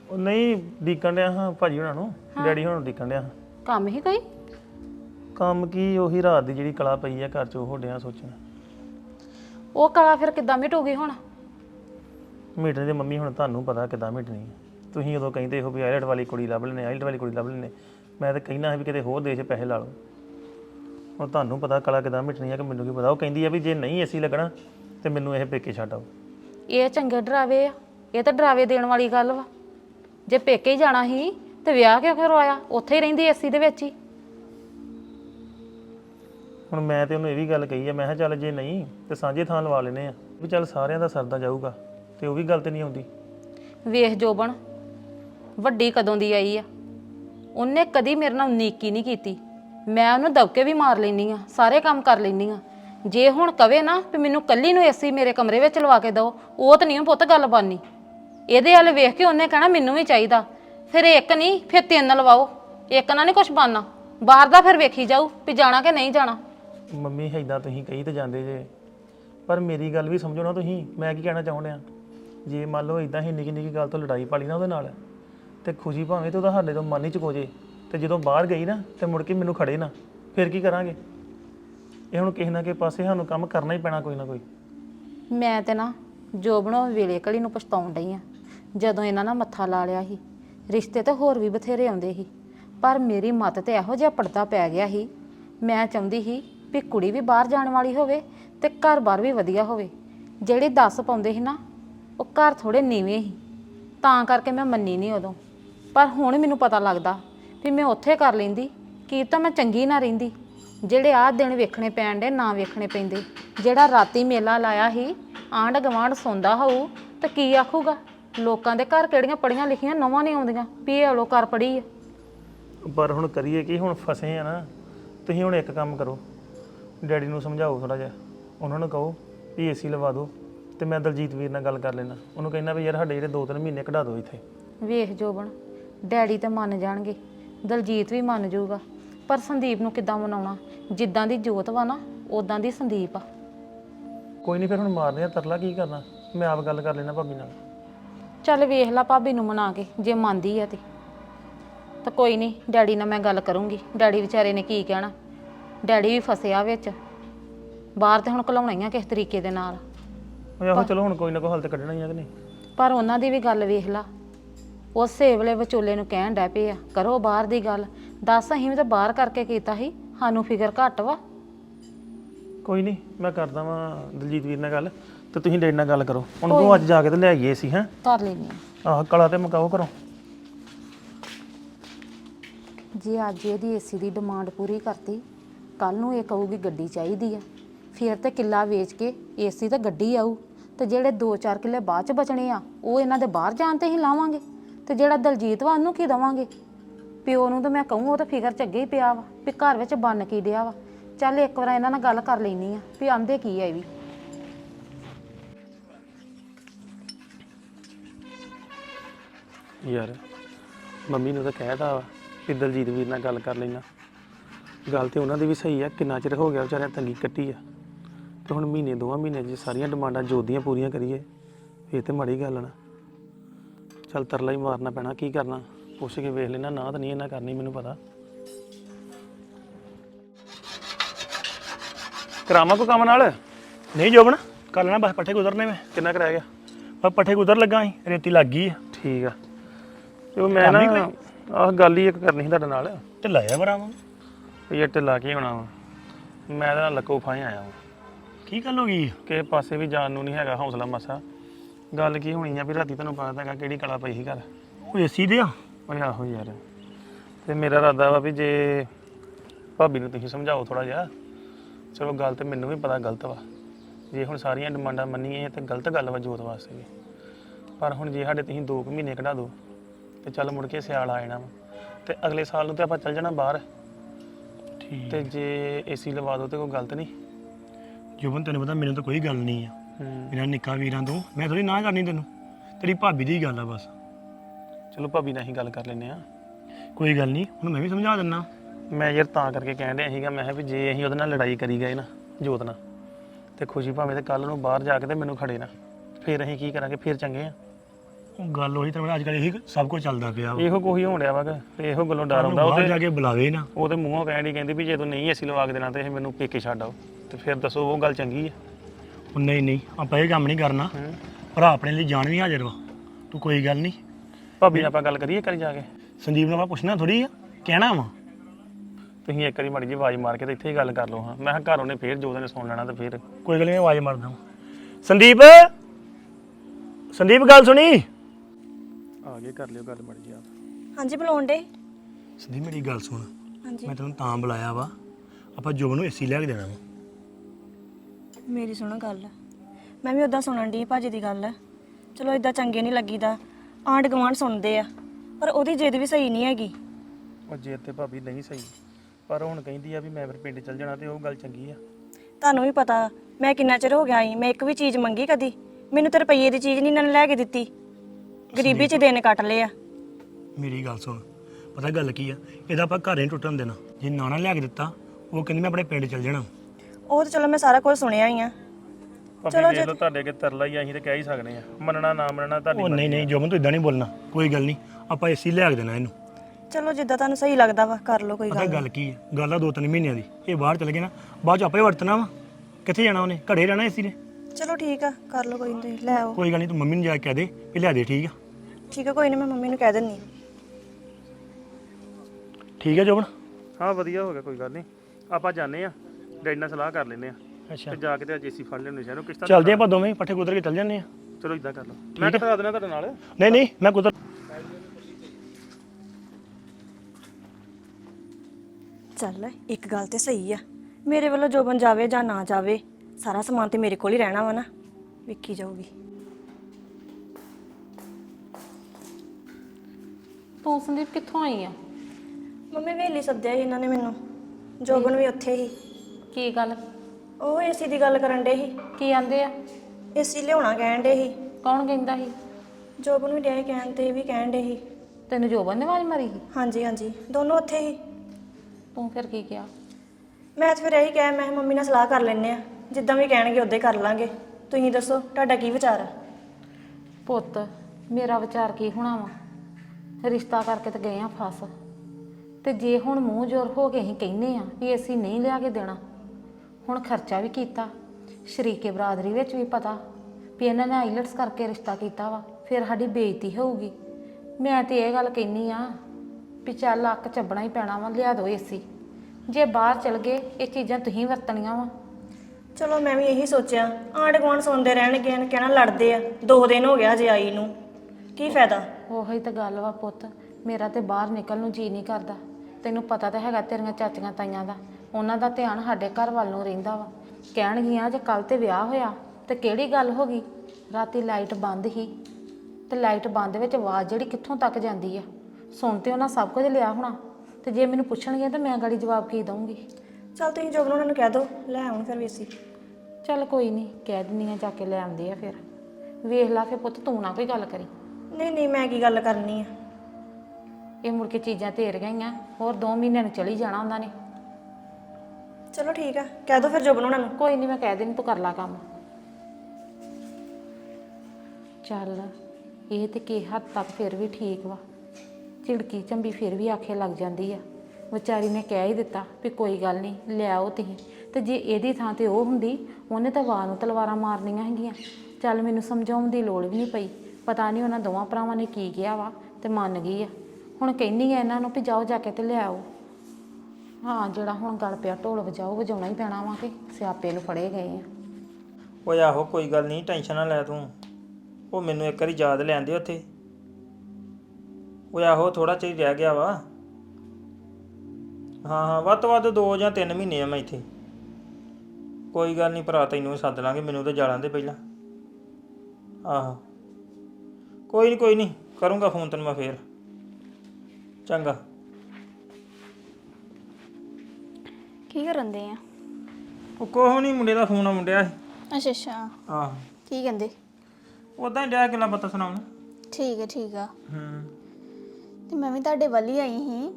[SPEAKER 2] ਉਹ ਨਹੀਂ ਡੀਕਣ ਡਿਆ ਹਾਂ ਭਾਜੀ ਹੁਣਾਂ ਨੂੰ। ਡੈਡੀ ਹੁਣਾਂ ਡੀਕਣ ਡਿਆ।
[SPEAKER 5] ਕੰਮ ਹੀ ਕੋਈ?
[SPEAKER 2] ਕੰਮ ਕੀ ਉਹੀ ਰਾਤ ਦੀ ਜਿਹੜੀ ਕਲਾ ਪਈ ਆ ਘਰ ਚ ਉਹ ਡਿਆ ਸੋਚਣ।
[SPEAKER 5] ਉਹ ਕਲਾ ਫਿਰ ਕਿੱਦਾਂ ਮਿਟੂਗੀ ਹੁਣ?
[SPEAKER 2] ਮੀਟਣੇ ਦੀ ਮੰਮੀ ਹੁਣ ਤੁਹਾਨੂੰ ਪਤਾ ਕਿਦਾਂ ਮੀਟਣੀ ਆ। ਤੁਸੀਂ ਉਦੋਂ ਕਹਿੰਦੇ ਹੋ ਵੀ ਆਇਲਟ ਵਾਲੀ ਕੁੜੀ ਲੱਭ ਲੈਣੇ ਆਇਲਟ ਵਾਲੀ ਕੁੜੀ ਲੱਭ ਲੈਣੇ। ਮੈਂ ਤਾਂ ਕਹਿਣਾ ਸੀ ਵੀ ਕਿਤੇ ਹੋਰ ਦੇਸ਼ ਪੈਸੇ ਲਾ ਲਓ। ਹੁਣ ਤੁਹਾਨੂੰ ਪਤਾ ਕਲਾ ਕਿਦਾਂ ਮਿਟਣੀ ਆ ਕਿ ਮੈਨੂੰ ਕੀ ਪਤਾ? ਉਹ ਕਹਿੰਦੀ ਆ ਵੀ ਜੇ ਨਹੀਂ ਅਸੀਂ ਲੱਗਣਾ ਤੇ ਮੈਨੂੰ ਇਹ ਪੇਕੇ ਛੱਡ ਆਓ।
[SPEAKER 5] ਇਹ ਚੰਗੇ ਡਰਾਵੇ ਆ। ਇਹ ਤਾਂ ਡਰਾਵੇ ਦੇਣ ਵਾਲੀ ਗੱਲ ਵਾ। ਜੇ ਪੇਕੇ ਹੀ ਜਾਣਾ ਸੀ ਤੇ ਵਿਆਹ ਕਿਉਂ ਕਰਵਾਇਆ ਉੱਥੇ ਹੀ ਰਹਿੰਦੀ ਏਸੀ ਦੇ ਵਿੱਚ ਹੀ।
[SPEAKER 2] ਹੁਣ ਮੈਂ ਤੇ ਉਹਨੂੰ ਇਹ ਵੀ ਗੱਲ ਕਹੀ ਆ ਮੈਂ ਕਿਹਾ ਚੱਲ ਜੇ ਨਹੀਂ ਤੇ ਸਾਂਝੇ ਥਾਂ ਲਵਾ ਲੈਨੇ ਆ। ਵੀ ਚੱਲ ਸਾਰਿਆਂ ਦਾ ਸਰਦਾ ਜਾਊਗਾ ਤੇ ਉਹ ਵੀ ਗੱਲ ਤੇ ਨਹੀਂ ਆਉਂਦੀ।
[SPEAKER 5] ਵੇਖ ਜੋਬਨ ਵੱਡੀ ਕਦੋਂ ਦੀ ਆਈ ਆ? ਉਹਨੇ ਕਦੀ ਮੇਰੇ ਨਾਲ ਨੀਕੀ ਨਹੀਂ ਕੀਤੀ। ਮੈਂ ਉਹਨੂੰ ਦਬਕੇ ਵੀ ਮਾਰ ਲੈਨੀ ਆ ਸਾਰੇ ਕੰਮ ਕਰ ਲੈਨੀ ਆ। ਜੇ ਹੁਣ ਕਵੇ ਨਾ ਵੀ ਮੈਨੂੰ ਕੱਲੀ ਨੂੰ ਏਸੀ ਮੇਰੇ ਕਮਰੇ ਵਿੱਚ ਲਵਾ ਕੇ ਦਿਓ ਉਹ ਤਾਂ ਨਹੀਂ ਪੁੱਤ ਗੱਲ ਬਾਨੀ। ਇਹਦੇ ਵੱਲ ਵੇਖ ਕੇ ਉਹਨੇ ਕਹਿਣਾ ਮੈਨੂੰ ਵੀ ਚਾਹੀਦਾ। ਫਿਰ ਇੱਕ ਨਹੀਂ ਫਿਰ ਤਿੰਨ ਲਵਾਓ। ਇੱਕ ਨਾਲ ਨਹੀਂ ਕੁਝ ਬਾਨਾ ਬਾਹਰ ਦਾ ਫਿਰ ਵੇਖੀ ਜਾਊ ਵੀ ਜਾਣਾ ਕਿ ਨਹੀਂ ਜਾਣਾ।
[SPEAKER 2] ਮੰਮੀ ਏਦਾਂ ਤੁਸੀਂ ਕਹੀ ਤੇ ਜਾਂਦੇ ਜੇ। ਪਰ ਮੇਰੀ ਗੱਲ ਵੀ ਸਮਝੋ ਨਾ ਤੁਸੀਂ। ਮੈਂ ਕੀ ਕਹਿਣਾ ਚਾਹੁੰਦਾ ਆ ਜੇ ਮੰਨ ਲਓ ਇਦਾਂ ਹੀ ਨਿੱਕੀ ਨਿੱਕੀ ਗੱਲ ਤੋਂ ਲੜਾਈ ਪਾਲੀ ਨਾ ਉਹਦੇ ਨਾਲ ਤੇ ਖੁਸ਼ੀ ਭਾਵੇਂ ਤੇ ਉਹਦਾ ਸਾਡੇ ਤੋਂ ਮਨ ਹੀ ਚੁਕੋ ਜੇ ਤੇ ਜਦੋਂ ਬਾਹਰ ਗਈ ਨਾ ਤੇ ਮੁੜ ਕੇ ਮੈਨੂੰ ਖੜੇ ਨਾ ਫਿਰ ਕੀ ਕਰਾਂਗੇ? ਇਹ ਹੁਣ ਕਿਸੇ ਨਾ ਕਿਸੇ ਪਾਸੇ ਸਾਨੂੰ ਕੰਮ ਕਰਨਾ ਹੀ ਪੈਣਾ ਕੋਈ ਨਾ ਕੋਈ।
[SPEAKER 5] ਮੈਂ ਤੇ ਨਾ ਜੋਬਨੋ ਵੇਲੇ ਘੜੀ ਨੂੰ ਪਛਤਾਉਣ ਡਈ ਆ। ਜਦੋਂ ਇਹਨਾਂ ਨਾਲ ਮੱਥਾ ਲਾ ਲਿਆ ਸੀ ਰਿਸ਼ਤੇ ਤਾਂ ਹੋਰ ਵੀ ਬਥੇਰੇ ਆਉਂਦੇ ਸੀ, ਪਰ ਮੇਰੀ ਮੱਤ ਤੇ ਇਹੋ ਜਿਹਾ ਪੜਦਾ ਪੈ ਗਿਆ ਸੀ। ਮੈਂ ਚਾਹੁੰਦੀ ਸੀ ਵੀ ਕੁੜੀ ਵੀ ਬਾਹਰ ਜਾਣ ਵਾਲੀ ਹੋਵੇ ਤੇ ਘਰ-ਬਾਰ ਵੀ ਵਧੀਆ ਹੋਵੇ। ਜਿਹੜੇ ਦੱਸ ਪਾਉਂਦੇ ਸੀ ਨਾ, ਉਹ ਘਰ ਥੋੜੇ ਨੀਵੇਂ ਸੀ, ਤਾਂ ਕਰਕੇ ਮੈਂ ਮੰਨੀ ਨਹੀਂ ਉਦੋਂ। ਪਰ ਹੁਣ ਮੈਨੂੰ ਪਤਾ ਲੱਗਦਾ ਵੀ ਮੈਂ ਉੱਥੇ ਕਰ ਲੈਂਦੀ, ਕੀ ਤਾਂ ਮੈਂ ਚੰਗੀ ਨਾ ਰਹਿੰਦੀ। ਜਿਹੜੇ ਆਹ ਦਿਨ ਵੇਖਣੇ ਪੈਣ ਦੇ ਨਾ ਵੇਖਣੇ ਪੈਂਦੇ। ਜਿਹੜਾ ਰਾਤੀ ਮੇਲਾ ਲਾਇਆ ਸੀ ਆਂਢ ਗਵਾਂਢ ਸੌਂਦਾ ਹੋਊ, ਤਾਂ ਕੀ ਆਖੂਗਾ? ਲੋਕਾਂ ਦੇ ਘਰ ਕਿਹੜੀਆਂ ਪੜੀਆਂ ਲਿਖੀਆਂ ਨਵਾਂ ਨਹੀਂ ਆਉਂਦੀਆਂ ਵੀ ਇਹ ਲੋ ਕਰ ਪੜੀ ਆ।
[SPEAKER 2] ਪਰ ਹੁਣ ਕਰੀਏ ਕੀ ਹੁਣ ਫਸੇ ਆ ਨਾ ਤੁਸੀਂ ਹੁਣ ਇੱਕ ਕੰਮ ਕਰੋ ਡੈਡੀ ਨੂੰ ਸਮਝਾਓ ਥੋੜਾ ਜਿਹਾ ਉਹਨਾਂ ਨੂੰ ਕਹੋ ਵੀ ਏਸੀ ਲਵਾ ਦਿਓ ਤੇ ਮੈਂ ਦਲਜੀਤ ਵੀਰ ਨਾਲ ਗੱਲ ਕਰ ਲੈਣਾ ਉਹਨੂੰ ਕਹਿੰਦਾ ਵੀ ਯਾਰ ਸਾਡੇ ਜਿਹੜੇ 2-3 ਮਹੀਨੇ ਕਢਾ ਦਿਓ ਇੱਥੇ।
[SPEAKER 5] ਵੇਖ ਜੋਬਨ ਡੈਡੀ ਤੇ ਮੰਨ ਜਾਣਗੇ ਦਲਜੀਤ ਵੀ ਮੰਨ ਜਾਊਗਾ ਪਰ ਸੰਦੀਪ ਨੂੰ ਕਿੱਦਾਂ ਮਨਾਉਣਾ ਜਿੱਦਾਂ ਦੀ ਜੋਤ ਵਾ ਨਾ ਉਦਾਂ ਦੀ ਸੰਦੀਪ ਆ।
[SPEAKER 2] ਕੋਈ ਨਹੀਂ ਫਿਰ ਹੁਣ ਮਾਰਨੇ ਆ ਤਰਲਾ ਕੀ ਕਰਨਾ? ਮੈਂ ਆਪ ਗੱਲ ਕਰ ਲੈਣਾ ਭਾਬੀ ਨਾਲ।
[SPEAKER 5] ਚੱਲ ਵੇਖ ਲਾ ਭਾਬੀ ਨੂੰ ਮਨਾ ਕੇ ਜੇ ਮੰਨਦੀ ਆ ਤੇ। ਤਾਂ ਕੋਈ ਨਹੀਂ ਡੈਡੀ ਨਾਲ ਮੈਂ ਗੱਲ ਕਰੂੰਗੀ। ਡੈਡੀ ਵਿਚਾਰੇ ਨੇ ਕੀ ਕਹਿਣਾ? ਡੈਡੀ ਵੀ ਫਸਿਆ ਵਿੱਚ। ਬਾਹਰ ਤੇ ਹੁਣ ਘਲਾਉਣਾ ਹੀ ਆ ਕਿਸ ਤਰੀਕੇ ਦੇ ਨਾਲ।
[SPEAKER 2] ਉਹ ਆਹੋ ਚਲੋ ਹੁਣ ਕੋਈ ਨਾ ਕੋਈ ਹੱਲ ਤੇ ਕੱਢਣਾ ਹੀ ਆ ਕਿ ਨਹੀਂ।
[SPEAKER 5] ਪਰ ਉਹਨਾਂ ਦੀ ਵੀ ਗੱਲ ਵੇਖ ਲਾ। ਉਸੇ ਵੇਲੇ ਵਿਚੋਲੇ ਨੂੰ ਕਹਿਣ ਡੈ ਪਏ ਆ ਕਰੋ ਬਾਹਰ ਦੀ ਗੱਲ। ਦੱਸ ਅਸੀਂ ਵੀ ਤਾਂ ਬਾਹਰ ਕਰਕੇ ਕੀਤਾ ਸੀ। ਸਾਨੂੰ ਫਿਕਰ ਘੱਟ ਵਾ।
[SPEAKER 2] ਕੋਈ ਨਹੀਂ ਮੈਂ ਕਰਦਾ ਵਾਂ ਦਲਜੀਤ ਵੀਰ ਨਾਲ ਗੱਲ। ਤੇ ਤੁਸੀਂ ਡੈਡੀ ਨਾਲ ਗੱਲ ਕਰੋ। ਉਹਨੂੰ ਕਹੋ ਅੱਜ ਜਾ ਕੇ ਤੇ ਲੈ ਆਈਏ ਸੀ ਹੈਂ?
[SPEAKER 5] ਕਰ ਲੈਣੀ
[SPEAKER 2] ਆਹ ਕਲਾ ਤੇ ਮੁਕਾਓ ਕਰੋ
[SPEAKER 5] ਜੇ ਅੱਜ ਇਹਦੀ ਏਸੀ ਦੀ ਡਿਮਾਂਡ ਪੂਰੀ ਕਰਤੀ ਕੱਲ ਨੂੰ ਇਹ ਕਹੂਗੀ ਗੱਡੀ ਚਾਹੀਦੀ ਆ। ਫਿਰ ਤੇ ਕਿੱਲਾ ਵੇਚ ਕੇ ਏਸੀ ਤਾਂ ਗੱਡੀ ਆਊ। ਤੇ ਜਿਹੜੇ 2-4 ਕਿੱਲੇ ਬਾਅਦ ਚ ਬਚਣੇ ਆ ਉਹ ਇਹਨਾਂ ਦੇ ਬਾਹਰ ਜਾਣ ਤੇ ਹੀ ਲਾਵਾਂਗੇ। ਤੇ ਜਿਹੜਾ ਦਲਜੀਤ ਵਾ ਉਹਨੂੰ ਕੀ ਦਵਾਂਗੇ? ਪਿਓ ਨੂੰ ਤਾਂ ਮੈਂ ਕਹੂੰ ਉਹ ਤਾਂ ਫਿਕਰ ਚ ਅੱਗੇ ਹੀ ਪਿਆ ਵਾ ਵੀ ਘਰ ਵਿੱਚ ਬੰਨ ਕੀ ਡਿਆ ਵਾ। ਚੱਲ ਇੱਕ ਵਾਰ ਇਹਨਾਂ ਨਾਲ ਗੱਲ ਕਰ ਲੈਣੀ ਆ ਵੀ ਆਂਦੇ ਕੀ ਆ ਇਹ ਵੀ।
[SPEAKER 2] ਯਾਰ ਮੰਮੀ ਨੂੰ ਤਾਂ ਕਹਿਤਾ ਵਾ ਕਿ ਦਲਜੀਤ ਵੀਰ ਨਾਲ ਗੱਲ ਕਰ ਲੈਣਾ ਗੱਲ ਤੇ ਉਹਨਾਂ ਦੀ ਵੀ ਸਹੀ ਆ ਕਿੰਨਾ ਚਿਰ ਹੋ ਗਿਆ ਵਿਚਾਰਿਆਂ ਤੰਗੀ ਕੱਟੀ ਆ। ਤੇ ਹੁਣ ਮਹੀਨੇ ਦੋਵਾਂ ਮਹੀਨੇ 'ਚ ਸਾਰੀਆਂ ਡਿਮਾਂਡਾਂ ਜੋਦੀਆਂ ਪੂਰੀਆਂ ਕਰੀਏ ਇਹ ਤੇ ਮਾੜੀ ਗੱਲ ਨਾ। ਚੱਲ ਤਰਲਾ ਹੀ ਮਾਰਨਾ ਪੈਣਾ ਕੀ ਕਰਨਾ? ਪੁੱਛ ਕੇ ਵੇਖ ਲੈਣਾ ਨਾ ਤਾਂ ਨਹੀਂ ਇਹਨਾਂ ਕਰਨੀ ਮੈਨੂੰ ਪਤਾ। ਕਰਾਵਾਂ ਕੋ ਕੰਮ ਨਾਲ?
[SPEAKER 6] ਨਹੀਂ ਜੋਬਨ ਕੱਲ ਨਾ ਬਸ ਪੱਠੇ ਗੁਜ਼ਰਨੇ ਮੈਂ।
[SPEAKER 2] ਕਿੰਨਾ ਕੁ ਰਹਿ ਗਿਆ?
[SPEAKER 6] ਬਸ ਪੱਠੇ ਗੁਜ਼ਰ ਲੱਗਾ ਸੀ ਰੇਤੀ ਲੱਗ ਗਈ ਆ।
[SPEAKER 2] ਠੀਕ ਆ। ਤੇ ਉਹ ਮੈਂ ਨਾ ਆਹ ਗੱਲ ਹੀ ਇੱਕ ਕਰਨੀ ਸੀ ਤੁਹਾਡੇ ਨਾਲ।
[SPEAKER 6] ਢਿੱਲਾ ਆ ਬੜਾ ਵਾ?
[SPEAKER 2] ਵੀ ਇਹ ਢਿੱਲਾ ਕੀ ਹੋਣਾ ਵਾ? ਮੈਂ ਤਾਂ ਲੱਕੋ ਫਾਏ ਆਇਆ ਵਾਂ।
[SPEAKER 6] ਕੀ ਗੱਲ ਹੋ ਗਈ?
[SPEAKER 2] ਕਿਸੇ ਪਾਸੇ ਵੀ ਜਾਣ ਨੂੰ ਨਹੀਂ ਹੈਗਾ ਹੌਸਲਾ ਮਸਾ। ਗੱਲ ਕੀ ਹੋਣੀ ਆ ਵੀ ਰਾਤੀ ਤੁਹਾਨੂੰ ਪਤਾ ਹੈਗਾ ਕਿਹੜੀ ਕਲਾ ਪਈ ਸੀ ਘਰ।
[SPEAKER 6] ਉਹ ਏਸੀ ਦੇ ਆ?
[SPEAKER 2] ਓਏ ਆਹੋ ਯਾਰ। ਤੇ ਮੇਰਾ ਇਰਾਦਾ ਵਾ ਵੀ ਜੇ ਭਾਬੀ ਨੂੰ ਤੁਸੀਂ ਸਮਝਾਓ ਥੋੜਾ ਜਿਹਾ। ਚਲੋ ਗੱਲ ਤੇ ਮੈਨੂੰ ਵੀ ਪਤਾ ਗਲਤ ਵਾ। ਜੇ ਹੁਣ ਸਾਰੀਆਂ ਡਿਮਾਂਡਾਂ ਮੰਨੀਏ ਤੇ ਗਲਤ ਗੱਲ ਵਾ ਜੋਤ ਵਾਸਤੇ ਵੀ। ਪਰ ਹੁਣ ਜੇ ਸਾਡੇ ਤੁਸੀਂ 2 ਮਹੀਨੇ ਕਢਾ ਦਿਓ ਤੇ ਚੱਲ ਮੁੜ ਕੇ ਸਿਆਲ ਆ ਜਾਣਾ ਵਾ। ਤੇ ਅਗਲੇ ਸਾਲ ਨੂੰ ਤੇ ਆਪਾਂ ਚੱਲ ਜਾਣਾ ਬਾਹਰ।
[SPEAKER 6] ਠੀਕ।
[SPEAKER 2] ਤੇ ਜੇ ਏਸੀ ਲਵਾ ਦੋ ਤੇ ਕੋਈ ਗਲਤ ਨਹੀਂ।
[SPEAKER 6] ਜੋਬਨ ਤੈਨੂੰ ਪਤਾ ਮੈਨੂੰ ਤਾਂ ਕੋਈ ਗੱਲ ਨਹੀਂ ਆ।
[SPEAKER 2] ਹੂੰ।
[SPEAKER 6] ਮੇਰਾ ਨਿੱਕਾ ਵੀਰਾਂ ਤੋਂ। ਮੈਂ ਥੋੜੀ ਨਾ ਕਰਨੀ ਤੈਨੂੰ। ਤੇਰੀ ਭਾਬੀ ਦੀ ਗੱਲ ਆ ਬਸ।
[SPEAKER 2] ਚਲੋ ਭਾਬੀ ਨਾਲ ਹੀ ਗੱਲ ਕਰ ਲੈਨੇ ਆ
[SPEAKER 6] ਕੋਈ ਗੱਲ ਨਹੀਂ। ਹੁਣ ਮੈਂ ਵੀ ਸਮਝਾ ਦਿੰਨਾ।
[SPEAKER 2] ਮੈਂ ਯਾਰ ਤਾਂ ਕਰਕੇ ਕਹਿਣ ਡਿਆ ਸੀਗਾ ਮੈਂ ਕਿਹਾ ਵੀ ਜੇ ਅਸੀਂ ਉਹਦੇ ਨਾਲ ਲੜਾਈ ਕਰੀ ਗਏ ਨਾ ਜੋਤ ਨਾਲ ਤੇ ਖੁਸ਼ੀ ਭਾਵੇਂ ਤੇ ਕੱਲ ਨੂੰ ਬਾਹਰ ਜਾ ਕੇ ਤੇ ਮੈਨੂੰ ਖੜੇ ਨਾ। ਫਿਰ ਅਸੀਂ ਕੀ ਕਰਾਂਗੇ? ਫਿਰ ਚੰਗੇ ਆ।
[SPEAKER 6] ਗੱਲ ਉਹੀ ਤੈਨੂੰ ਅੱਜ ਕੱਲ੍ਹ ਇਹੀ ਸਭ ਕੁਝ ਚੱਲਦਾ ਪਿਆ ਵਾ।
[SPEAKER 2] ਇਹੋ ਕੋਈ ਹੋਣ ਡਿਆ ਵਾ ਕਿ ਤੇ ਇਹੋ ਗੱਲੋਂ ਡਰ ਆਉਂਦਾ
[SPEAKER 6] ਬਾਹਰ ਜਾ
[SPEAKER 2] ਉਹਦੇ
[SPEAKER 6] ਕੇ ਬੁਲਾਵੇ ਨਾ।
[SPEAKER 2] ਉਹਦੇ ਮੂੰਹੋਂ ਕਹਿਣ ਦੀ ਕਹਿੰਦੀ ਵੀ ਜੇ ਤੂੰ ਨਹੀਂ ਅਸੀਂ ਲਵਾ ਕੇ ਦੇਣਾ ਤੇ ਇਹ ਮੈਨੂੰ ਪੇਕੇ ਛੱਡ ਆਓ। ਤੇ ਫਿਰ ਦੱਸੋ ਉਹ ਗੱਲ ਚੰਗੀ ਆ?
[SPEAKER 6] ਉਹ ਨਹੀਂ ਨਹੀਂ ਆਪਾਂ ਇਹ ਕੰਮ ਨਹੀਂ ਕਰਨਾ। ਭਰਾ ਆਪਣੇ ਲਈ ਜਾਨ ਵੀ ਹਾਜ਼ਰ ਵਾ। ਤੂੰ ਕੋਈ ਗੱਲ ਨਹੀਂ।
[SPEAKER 2] ਭਾਬੀ ਨਾਲ ਆਪਾਂ ਗੱਲ ਕਰੀਏ ਕਰੀ ਜਾ ਕੇ।
[SPEAKER 6] ਸੰਦੀਪ ਨੂੰ ਆਪਾਂ ਪੁੱਛਣਾ ਥੋੜੀ ਆ। ਕਹਿਣਾ ਵਾ।
[SPEAKER 2] ਤੁਸੀਂ ਇੱਕ ਵਾਰੀ ਮਾੜੀ ਜਿਹੀ ਆਵਾਜ਼ ਮਾਰ ਕੇ ਤੇ ਇੱਥੇ ਹੀ ਗੱਲ ਕਰ ਲਓ ਹਾਂ। ਮੈਂ ਕਿਹਾ ਘਰ ਉਹਨੇ ਫੇਰ ਜੋਤ ਨੇ ਸੁਣ ਲੈਣਾ ਤੇ ਫਿਰ।
[SPEAKER 6] ਕੋਈ ਗੱਲ ਨਹੀਂ ਆਵਾਜ਼ ਮਾਰਦਾ ਸੰਦੀਪ! ਸੰਦੀਪ ਗੱਲ ਸੁਣੀ?
[SPEAKER 2] ਆ ਗਏ ਕਰ ਲਿਓ ਗੱਲ ਮਾੜੀ ਆਪ।
[SPEAKER 1] ਹਾਂਜੀ ਬੁਲਾਉਣ
[SPEAKER 6] ਸੰਦੀਪ ਮੇਰੀ ਗੱਲ ਸੁਣ।
[SPEAKER 1] ਹਾਂਜੀ।
[SPEAKER 6] ਮੈਂ ਤੈਨੂੰ ਤਾਂ ਬੁਲਾਇਆ ਵਾ। ਆਪਾਂ ਜੋਬ ਨੂੰ ਏਸੀ ਲੈ ਕੇ ਦੇਣਾ ਵਾ।
[SPEAKER 1] ਮੇਰੀ ਸੁਣੋ ਗੱਲ। ਮੈਂ ਵੀ ਉਦਾਂ ਸੁਣਨ ਦੀ ਭਾਜੀ ਦੀ ਗੱਲ। ਚਲੋ ਇਦਾਂ ਚੰਗੇ ਨਹੀਂ ਲੱਗੀਦਾ। ਆਂਡ ਗਵਾਂਡ ਸੁਣਦੇ ਆ। ਪਰ ਉਹਦੀ ਜਿੱਦ ਵੀ ਸਹੀ ਨਹੀਂ ਹੈਗੀ।
[SPEAKER 2] ਉਹ ਜੇ ਤੇ ਭਾਬੀ ਨਹੀਂ ਸਹੀ। ਪਰ ਹੁਣ ਕਹਿੰਦੀ ਆ ਵੀ ਮੈਂ ਫਿਰ ਪਿੰਡ ਚੱਲ ਜਾਣਾ ਤੇ ਉਹ ਗੱਲ ਚੰਗੀ ਆ।
[SPEAKER 1] ਤੁਹਾਨੂੰ ਵੀ ਪਤਾ ਮੈਂ ਕਿੰਨਾ ਚਿਰ ਹੋ ਗਿਆ ਸੀ ਮੈਂ ਇੱਕ ਵੀ ਚੀਜ਼ ਮੰਗੀ ਕਦੀ। ਮੈਨੂੰ ਤੇ ਰੁਪਈਏ ਦੀ ਚੀਜ਼ ਨਹੀਂ ਇਹਨਾਂ ਨੇ ਲੈ ਕੇ ਦਿੱਤੀ। ਗਰੀਬੀ 'ਚ ਦਿਨ ਕੱਟ ਲਏ ਆ।
[SPEAKER 6] ਮੇਰੀ ਗੱਲ ਸੁਣ ਪਤਾ ਗੱਲ ਕੀ ਆ? ਇਹਦਾ ਆਪਾਂ ਘਰੇ ਨਹੀਂ ਟੁੱਟਣ ਦੇਣਾ। ਜੇ ਨਾਣਾ ਲਿਆ ਕੇ ਦਿੱਤਾ ਉਹ ਕਹਿੰਦੀ ਮੈਂ ਆਪਣੇ ਪਿੰਡ ਚੱਲ ਜਾਣਾ।
[SPEAKER 1] ਉਹ ਤਾਂ ਚਲੋ ਮੈਂ ਸਾਰਾ ਕੁਝ ਸੁਣਿਆ ਹੀ ਆ।
[SPEAKER 2] ਚਲੋ ਜੇ ਤੁਹਾਡੇ ਅੱਗੇ ਤਰਲਾ ਹੀ ਆ, ਅਸੀਂ ਤੇ ਕਹਿ ਹੀ ਸਕਦੇ ਆ। ਮੰਨਣਾ ਨਾ ਮੰਨਣਾ ਤੁਹਾਡੀ
[SPEAKER 6] ਉਹ ਨਹੀਂ ਨਹੀਂ ਜੋਬਨ ਤੂੰ ਇਦਾਂ ਨਹੀਂ ਬੋਲਣਾ। ਕੋਈ ਗੱਲ ਨਹੀਂ ਆਪਾਂ ਏਸੀ ਲਿਆ ਕੇ ਦੇਣਾ ਇਹਨੂੰ।
[SPEAKER 1] ਚਲੋ ਜਿੱਦਾਂ ਤੁਹਾਨੂੰ ਸਹੀ ਲੱਗਦਾ ਵਾ ਕਰ ਲਓ ਕੋਈ
[SPEAKER 6] ਪਤਾ
[SPEAKER 1] ਗੱਲ
[SPEAKER 6] ਗੱਲ ਕੀ ਹੈ ਗੱਲ ਆ ਦੋ ਤਿੰਨ ਮਹੀਨਿਆਂ ਦੀ। ਇਹ ਬਾਹਰ ਚਲੇ ਗਏ ਨਾ ਬਾਅਦ ਚ ਆਪੇ ਵਰਤਣਾ ਵਾ। ਕਿੱਥੇ ਜਾਣਾ ਉਹਨੇ? ਘਰੇ ਰਹਿਣਾ ਏਸੀ ਨੇ?
[SPEAKER 1] ਚਲੋ ਠੀਕ ਆ ਕਰ ਲਓ ਕੋਈ ਨਹੀਂ ਲੈ ਆਓ।
[SPEAKER 6] ਕੋਈ ਗੱਲ ਨਹੀਂ ਤੂੰ ਮੰਮੀ ਨੂੰ ਜਾ ਕੇ ਕਹਿ ਦੇ ਵੀ ਲਿਆ ਦੇ ਠੀਕ ਆ?
[SPEAKER 1] ਠੀਕ ਆ ਕੋਈ ਨਹੀਂ ਮੈਂ ਮੰਮੀ ਨੂੰ ਕਹਿ ਦਿੰਨੀ
[SPEAKER 6] ਠੀਕ ਹੈ ਜੋਬਨ?
[SPEAKER 2] ਹਾਂ ਵਧੀਆ ਹੋ ਗਿਆ ਕੋਈ ਗੱਲ ਨਹੀਂ ਆਪਾਂ ਜਾਣੇ ਆ ਡੈਡੀ ਨਾਲ ਸਲਾਹ ਕਰ ਲੈਨੇ ਆ।
[SPEAKER 6] ਅੱਛਾ।
[SPEAKER 2] ਤੇ ਜਾ ਕੇ ਤੇ ਅੱਜ ਏਸੀ ਫੜ ਲੈਣੇ ਸ਼ਹਿਰੋਂ ਕਿਸ਼ਤਾਂ
[SPEAKER 6] ਚੱਲਦੇ ਆਪਾਂ ਦੋਵੇਂ ਪੱਠੇ ਕੁਦਰ ਕੇ ਚੱਲ ਜਾਂਦੇ ਆ।
[SPEAKER 2] ਚਲੋ ਇਦਾਂ ਕਰ ਲਓ। ਮੈਂ ਕਿਹਾ ਦੇਣਾ ਤੁਹਾਡੇ ਨਾਲ।
[SPEAKER 6] ਨਹੀਂ ਨਹੀਂ ਮੈਂ ਕੁਦਰ
[SPEAKER 1] ਚੱਲ ਇੱਕ ਗੱਲ ਤੇ ਸਹੀ ਆ। ਮੇਰੇ ਵੱਲੋਂ ਜੋਬਨ ਜਾਵੇ ਜਾਂ ਨਾ ਜਾਵੇ ਸਾਰਾ ਸਮਾਨ ਤੇ ਮੇਰੇ ਕੋਲ ਹੀ ਰਹਿਣਾ ਵਾ ਨਾ। ਵੇਖੀ ਜਾਊਗੀ।
[SPEAKER 5] ਤੂੰ ਸੰਦੀਪ ਕਿੱਥੋਂ ਆਈ ਆ?
[SPEAKER 1] ਮੰਮੀ ਵੇਲੀ ਸੱਦਿਆ ਸੀ ਇਹਨਾਂ ਨੇ ਮੈਨੂੰ। ਜੋਬਨ ਵੀ ਉੱਥੇ ਹੀ।
[SPEAKER 5] ਕੀ ਗੱਲ?
[SPEAKER 1] ਉਹ ਏਸੀ ਦੀ ਗੱਲ ਕਰਨ ਡੇ ਸੀ।
[SPEAKER 5] ਕੀ ਆਂਦੇ ਆ?
[SPEAKER 1] ਏਸੀ ਲਿਆਉਣਾ ਕਹਿਣ ਡੇ ਸੀ।
[SPEAKER 5] ਕੌਣ ਕਹਿੰਦਾ ਸੀ?
[SPEAKER 1] ਜੋਬ ਨੂੰ ਡਿਆ ਕਹਿਣ ਤੇ ਇਹ ਵੀ ਕਹਿਣ ਡੇ ਸੀ।
[SPEAKER 5] ਤੈਨੂੰ ਜੋਬਨ ਨੇ ਆਵਾਜ਼ ਮਾਰੀ ਸੀ?
[SPEAKER 1] ਹਾਂਜੀ ਹਾਂਜੀ। ਦੋਨੋਂ ਉੱਥੇ ਹੀ।
[SPEAKER 5] ਤੂੰ ਫਿਰ ਕੀ ਕਿਹਾ?
[SPEAKER 1] ਮੈਂ ਤਾਂ ਫਿਰ ਇਹੀ ਕਿਹਾ ਮੈਂ ਕਿਹਾ ਮੰਮੀ ਨਾਲ ਸਲਾਹ ਕਰ ਲੈਨੇ ਆ। ਜਿੱਦਾਂ ਵੀ ਕਹਿਣਗੇ ਉਦਾਂ ਹੀ ਕਰ ਲਾਂਗੇ। ਤੁਸੀਂ ਦੱਸੋ, ਤੁਹਾਡਾ ਕੀ ਵਿਚਾਰ ਆ?
[SPEAKER 5] ਪੁੱਤ, ਮੇਰਾ ਵਿਚਾਰ ਕੀ ਹੋਣਾ ਵਾ? ਰਿਸ਼ਤਾ ਕਰਕੇ ਤੇ ਗਏ ਆ ਫਸ। ਤੇ ਜੇ ਹੁਣ ਮੂੰਹ ਜੋਰ ਹੋ ਕੇ ਅਸੀਂ ਕਹਿੰਨੇ ਆ ਵੀ ਅਸੀਂ ਨਹੀਂ ਲਿਆ ਕੇ ਦੇਣਾ, ਹੁਣ ਖਰਚਾ ਵੀ ਕੀਤਾ। ਸ਼ਰੀਕੇ ਬਰਾਦਰੀ ਵਿੱਚ ਵੀ ਪਤਾ ਵੀ ਇਹਨਾਂ ਨੇ ਆਈਲਟਸ ਕਰਕੇ ਰਿਸ਼ਤਾ ਕੀਤਾ ਵਾ, ਫਿਰ ਸਾਡੀ ਬੇਇੱਜ਼ਤੀ ਹੋਊਗੀ। ਮੈਂ ਤੇ ਇਹ ਗੱਲ ਕਹਿੰਨੀ ਆ ਵੀ ਚੱਲ ਅੱਕ ਚੱਬਣਾ ਹੀ ਪੈਣਾ ਵਾ, ਲਿਆ ਦਿਓ ਏਸੀ। ਜੇ ਬਾਹਰ ਚਲ ਗਏ, ਇਹ ਚੀਜ਼ਾਂ ਤੁਸੀਂ ਵਰਤਣੀਆਂ ਵਾ।
[SPEAKER 1] ਚਲੋ ਮੈਂ ਵੀ ਇਹੀ ਸੋਚਿਆ, ਆਂਢ ਗੁਆਂਢ ਸੁਣਦੇ ਰਹਿਣਗੇ ਨਾ ਕਹਿਣਾ ਲੜਦੇ ਆ। ਦੋ ਦਿਨ ਹੋ ਗਿਆ ਹਜੇ ਆਈ ਨੂੰ। ਕੀ ਫਾਇਦਾ?
[SPEAKER 5] ਉਹੀ ਤਾਂ ਗੱਲ ਵਾ ਪੁੱਤ, ਮੇਰਾ ਤੇ ਬਾਹਰ ਨਿਕਲਣ ਨੂੰ ਜੀ ਨਹੀਂ ਕਰਦਾ। ਤੈਨੂੰ ਪਤਾ ਤਾਂ ਹੈਗਾ ਤੇਰੀਆਂ ਚਾਚੀਆਂ ਤਾਈਆਂ ਦਾ, ਉਹਨਾਂ ਦਾ ਧਿਆਨ ਸਾਡੇ ਘਰ ਵੱਲ ਨੂੰ ਰਹਿੰਦਾ ਵਾ। ਕਹਿਣਗੀਆਂ ਜੇ ਕੱਲ ਤੇ ਵਿਆਹ ਹੋਇਆ, ਤੇ ਕਿਹੜੀ ਗੱਲ ਹੋ ਗਈ? ਰਾਤੀ ਲਾਈਟ ਬੰਦ ਹੀ, ਤੇ ਲਾਈਟ ਬੰਦ ਵਿੱਚ ਆਵਾਜ਼ ਜਿਹੜੀ ਕਿੱਥੋਂ ਤੱਕ ਜਾਂਦੀ ਆ? ਸੁਣ ਤੇ ਉਹਨਾਂ ਸਭ ਕੁਝ ਲਿਆ ਹੋਣਾ, ਤੇ ਜੇ ਮੈਨੂੰ ਪੁੱਛਣਗੇ ਤਾਂ ਮੈਂ ਗਾੜੀ ਜਵਾਬ ਕੀ ਦਊਂਗੀ?
[SPEAKER 1] ਚਲ ਤੁਸੀਂ ਜੋਬ ਨੂੰ ਉਹਨਾਂ ਨੂੰ ਕਹਿ ਦਿਓ ਲੈ ਆਉਣ ਫਿਰ ਵੀ ਏਸੀ
[SPEAKER 5] ਚੱਲ ਕੋਈ ਨਹੀਂ ਕਹਿ ਦਿੰਨੀ ਆ ਜਾ ਕੇ ਲੈ ਆਉਂਦੇ ਆ ਫਿਰ। ਵੇਖ ਲਾ ਫਿਰ ਪੁੱਤ ਤੂੰ ਨਾ ਕੋਈ ਗੱਲ ਕਰੀ।
[SPEAKER 1] ਨਹੀਂ ਨਹੀਂ ਮੈਂ ਕੀ ਗੱਲ ਕਰਨੀ ਆ?
[SPEAKER 5] ਇਹ ਮੁੜ ਕੇ ਚੀਜ਼ਾਂ ਤੇਰ ਗਈਆਂ ਹੋਰ 2 ਮਹੀਨਿਆਂ ਨੂੰ ਚਲੀ ਜਾਣਾ ਉਹਨਾਂ ਨੇ।
[SPEAKER 1] ਚਲੋ ਠੀਕ ਆ ਕਹਿ ਦਿਓ ਫਿਰ ਜੋਬ ਨੂੰ ਉਹਨਾਂ। ਨੂੰ
[SPEAKER 5] ਕੋਈ ਨਹੀਂ ਮੈਂ ਕਹਿ ਦੇਣੀ ਤੂੰ ਕਰ ਲਾ ਕੰਮ। ਚੱਲ ਇਹ ਤੇ ਕੀ ਹੱਦ ਤੱਕ ਫਿਰ ਵੀ ਠੀਕ ਵਾ। ਝਿੜਕੀ ਚੰਬੀ ਫਿਰ ਵੀ ਆਖੇ ਲੱਗ ਜਾਂਦੀ ਆ। ਵਿਚਾਰੀ ਨੇ ਕਹਿ ਹੀ ਦਿੱਤਾ ਵੀ ਕੋਈ ਗੱਲ ਨਹੀਂ, ਲਿਆਓ ਤੁਸੀਂ। ਤੇ ਜੇ ਇਹਦੀ ਥਾਂ ਤੇ ਉਹ ਹੁੰਦੀ, ਉਹਨੇ ਤਾਂ ਵਾਰ ਨੂੰ ਤਲਵਾਰਾਂ ਮਾਰਨੀਆਂ ਹੈਗੀਆਂ। ਚੱਲ ਮੈਨੂੰ ਸਮਝਾਉਣ ਦੀ ਲੋੜ ਵੀ ਨਹੀਂ ਪਈ। ਪਤਾ ਨਹੀਂ ਉਹਨਾਂ ਦੋਵਾਂ ਭਰਾਵਾਂ ਨੇ ਕੀ ਕਿਹਾ ਵਾ ਤੇ ਮੰਨ ਗਈ ਆ। ਹੁਣ ਕਹਿੰਦੀ ਆ ਇਹਨਾਂ ਨੂੰ ਵੀ ਜਾਓ ਜਾ ਕੇ ਤੇ ਲਿਆਓ। ਹਾਂ, ਜਿਹੜਾ ਹੁਣ ਗੱਲ ਪਿਆ ਢੋਲ ਵਜਾਓ, ਵਜਾਉਣਾ ਹੀ ਪੈਣਾ ਵਾ ਕਿ ਸਿਆਪੇ ਨੂੰ ਫੜੇ ਗਏ ਆ।
[SPEAKER 7] ਓਏ ਆਹੋ, ਕੋਈ ਗੱਲ ਨਹੀਂ, ਟੈਨਸ਼ਨ ਨਾ ਲੈ ਤੂੰ। ਉਹ ਮੈਨੂੰ ਇੱਕ ਵਾਰੀ ਯਾਦ ਲੈਂਦੇ ਉੱਥੇ। ਓਏ ਆਹੋ ਥੋੜਾ ਚਿਰ ਰਹਿ ਗਿਆ ਵਾ। ਹਾਂ ਹਾਂ ਵੱਧ ਤੋਂ ਵੱਧ 2 ਜਾਂ 3 ਮਹੀਨੇ ਆ ਮੈਂ ਇੱਥੇ। ਕੋਈ ਗੱਲ ਨਹੀਂ ਭਰਾ ਤੈਨੂੰ ਵੀ ਸੱਦ ਲਾਂਗੇ ਮੈਨੂੰ ਤਾਂ ਜਾਲਾਂ ਦੇ ਪਹਿਲਾਂ। ਆਹੋ। ਕੋਈ ਨਹੀਂ ਕੋਈ ਨਹੀਂ ਕਰੂੰਗਾ ਫੋਨ ਤੈਨੂੰ ਮੈਂ ਫੇਰ। ਚੰਗਾ।
[SPEAKER 8] ਕੀ ਕਰਨ ਦੇ ਆ?
[SPEAKER 7] ਉਹ ਕੋਹ ਨਹੀਂ ਮੁੰਡੇ ਦਾ ਫੋਨ ਆ ਮੁੰਡਿਆ
[SPEAKER 8] ਅੱਛਾ ਅੱਛਾ।
[SPEAKER 7] ਆਹੋ।
[SPEAKER 8] ਕੀ ਕਹਿੰਦੇ?
[SPEAKER 7] ਉਦਾਂ ਹੀ ਡਿਆ ਗੱਲਾਂ ਪਤਾ ਸੁਣਾਉਣ।
[SPEAKER 8] ਠੀਕ ਹੈ ਠੀਕ ਆ।
[SPEAKER 7] ਹੂੰ।
[SPEAKER 8] ਤੇ ਮੈਂ ਵੀ ਤੁਹਾਡੇ ਵੱਲ ਹੀ ਆਈ ਸੀ।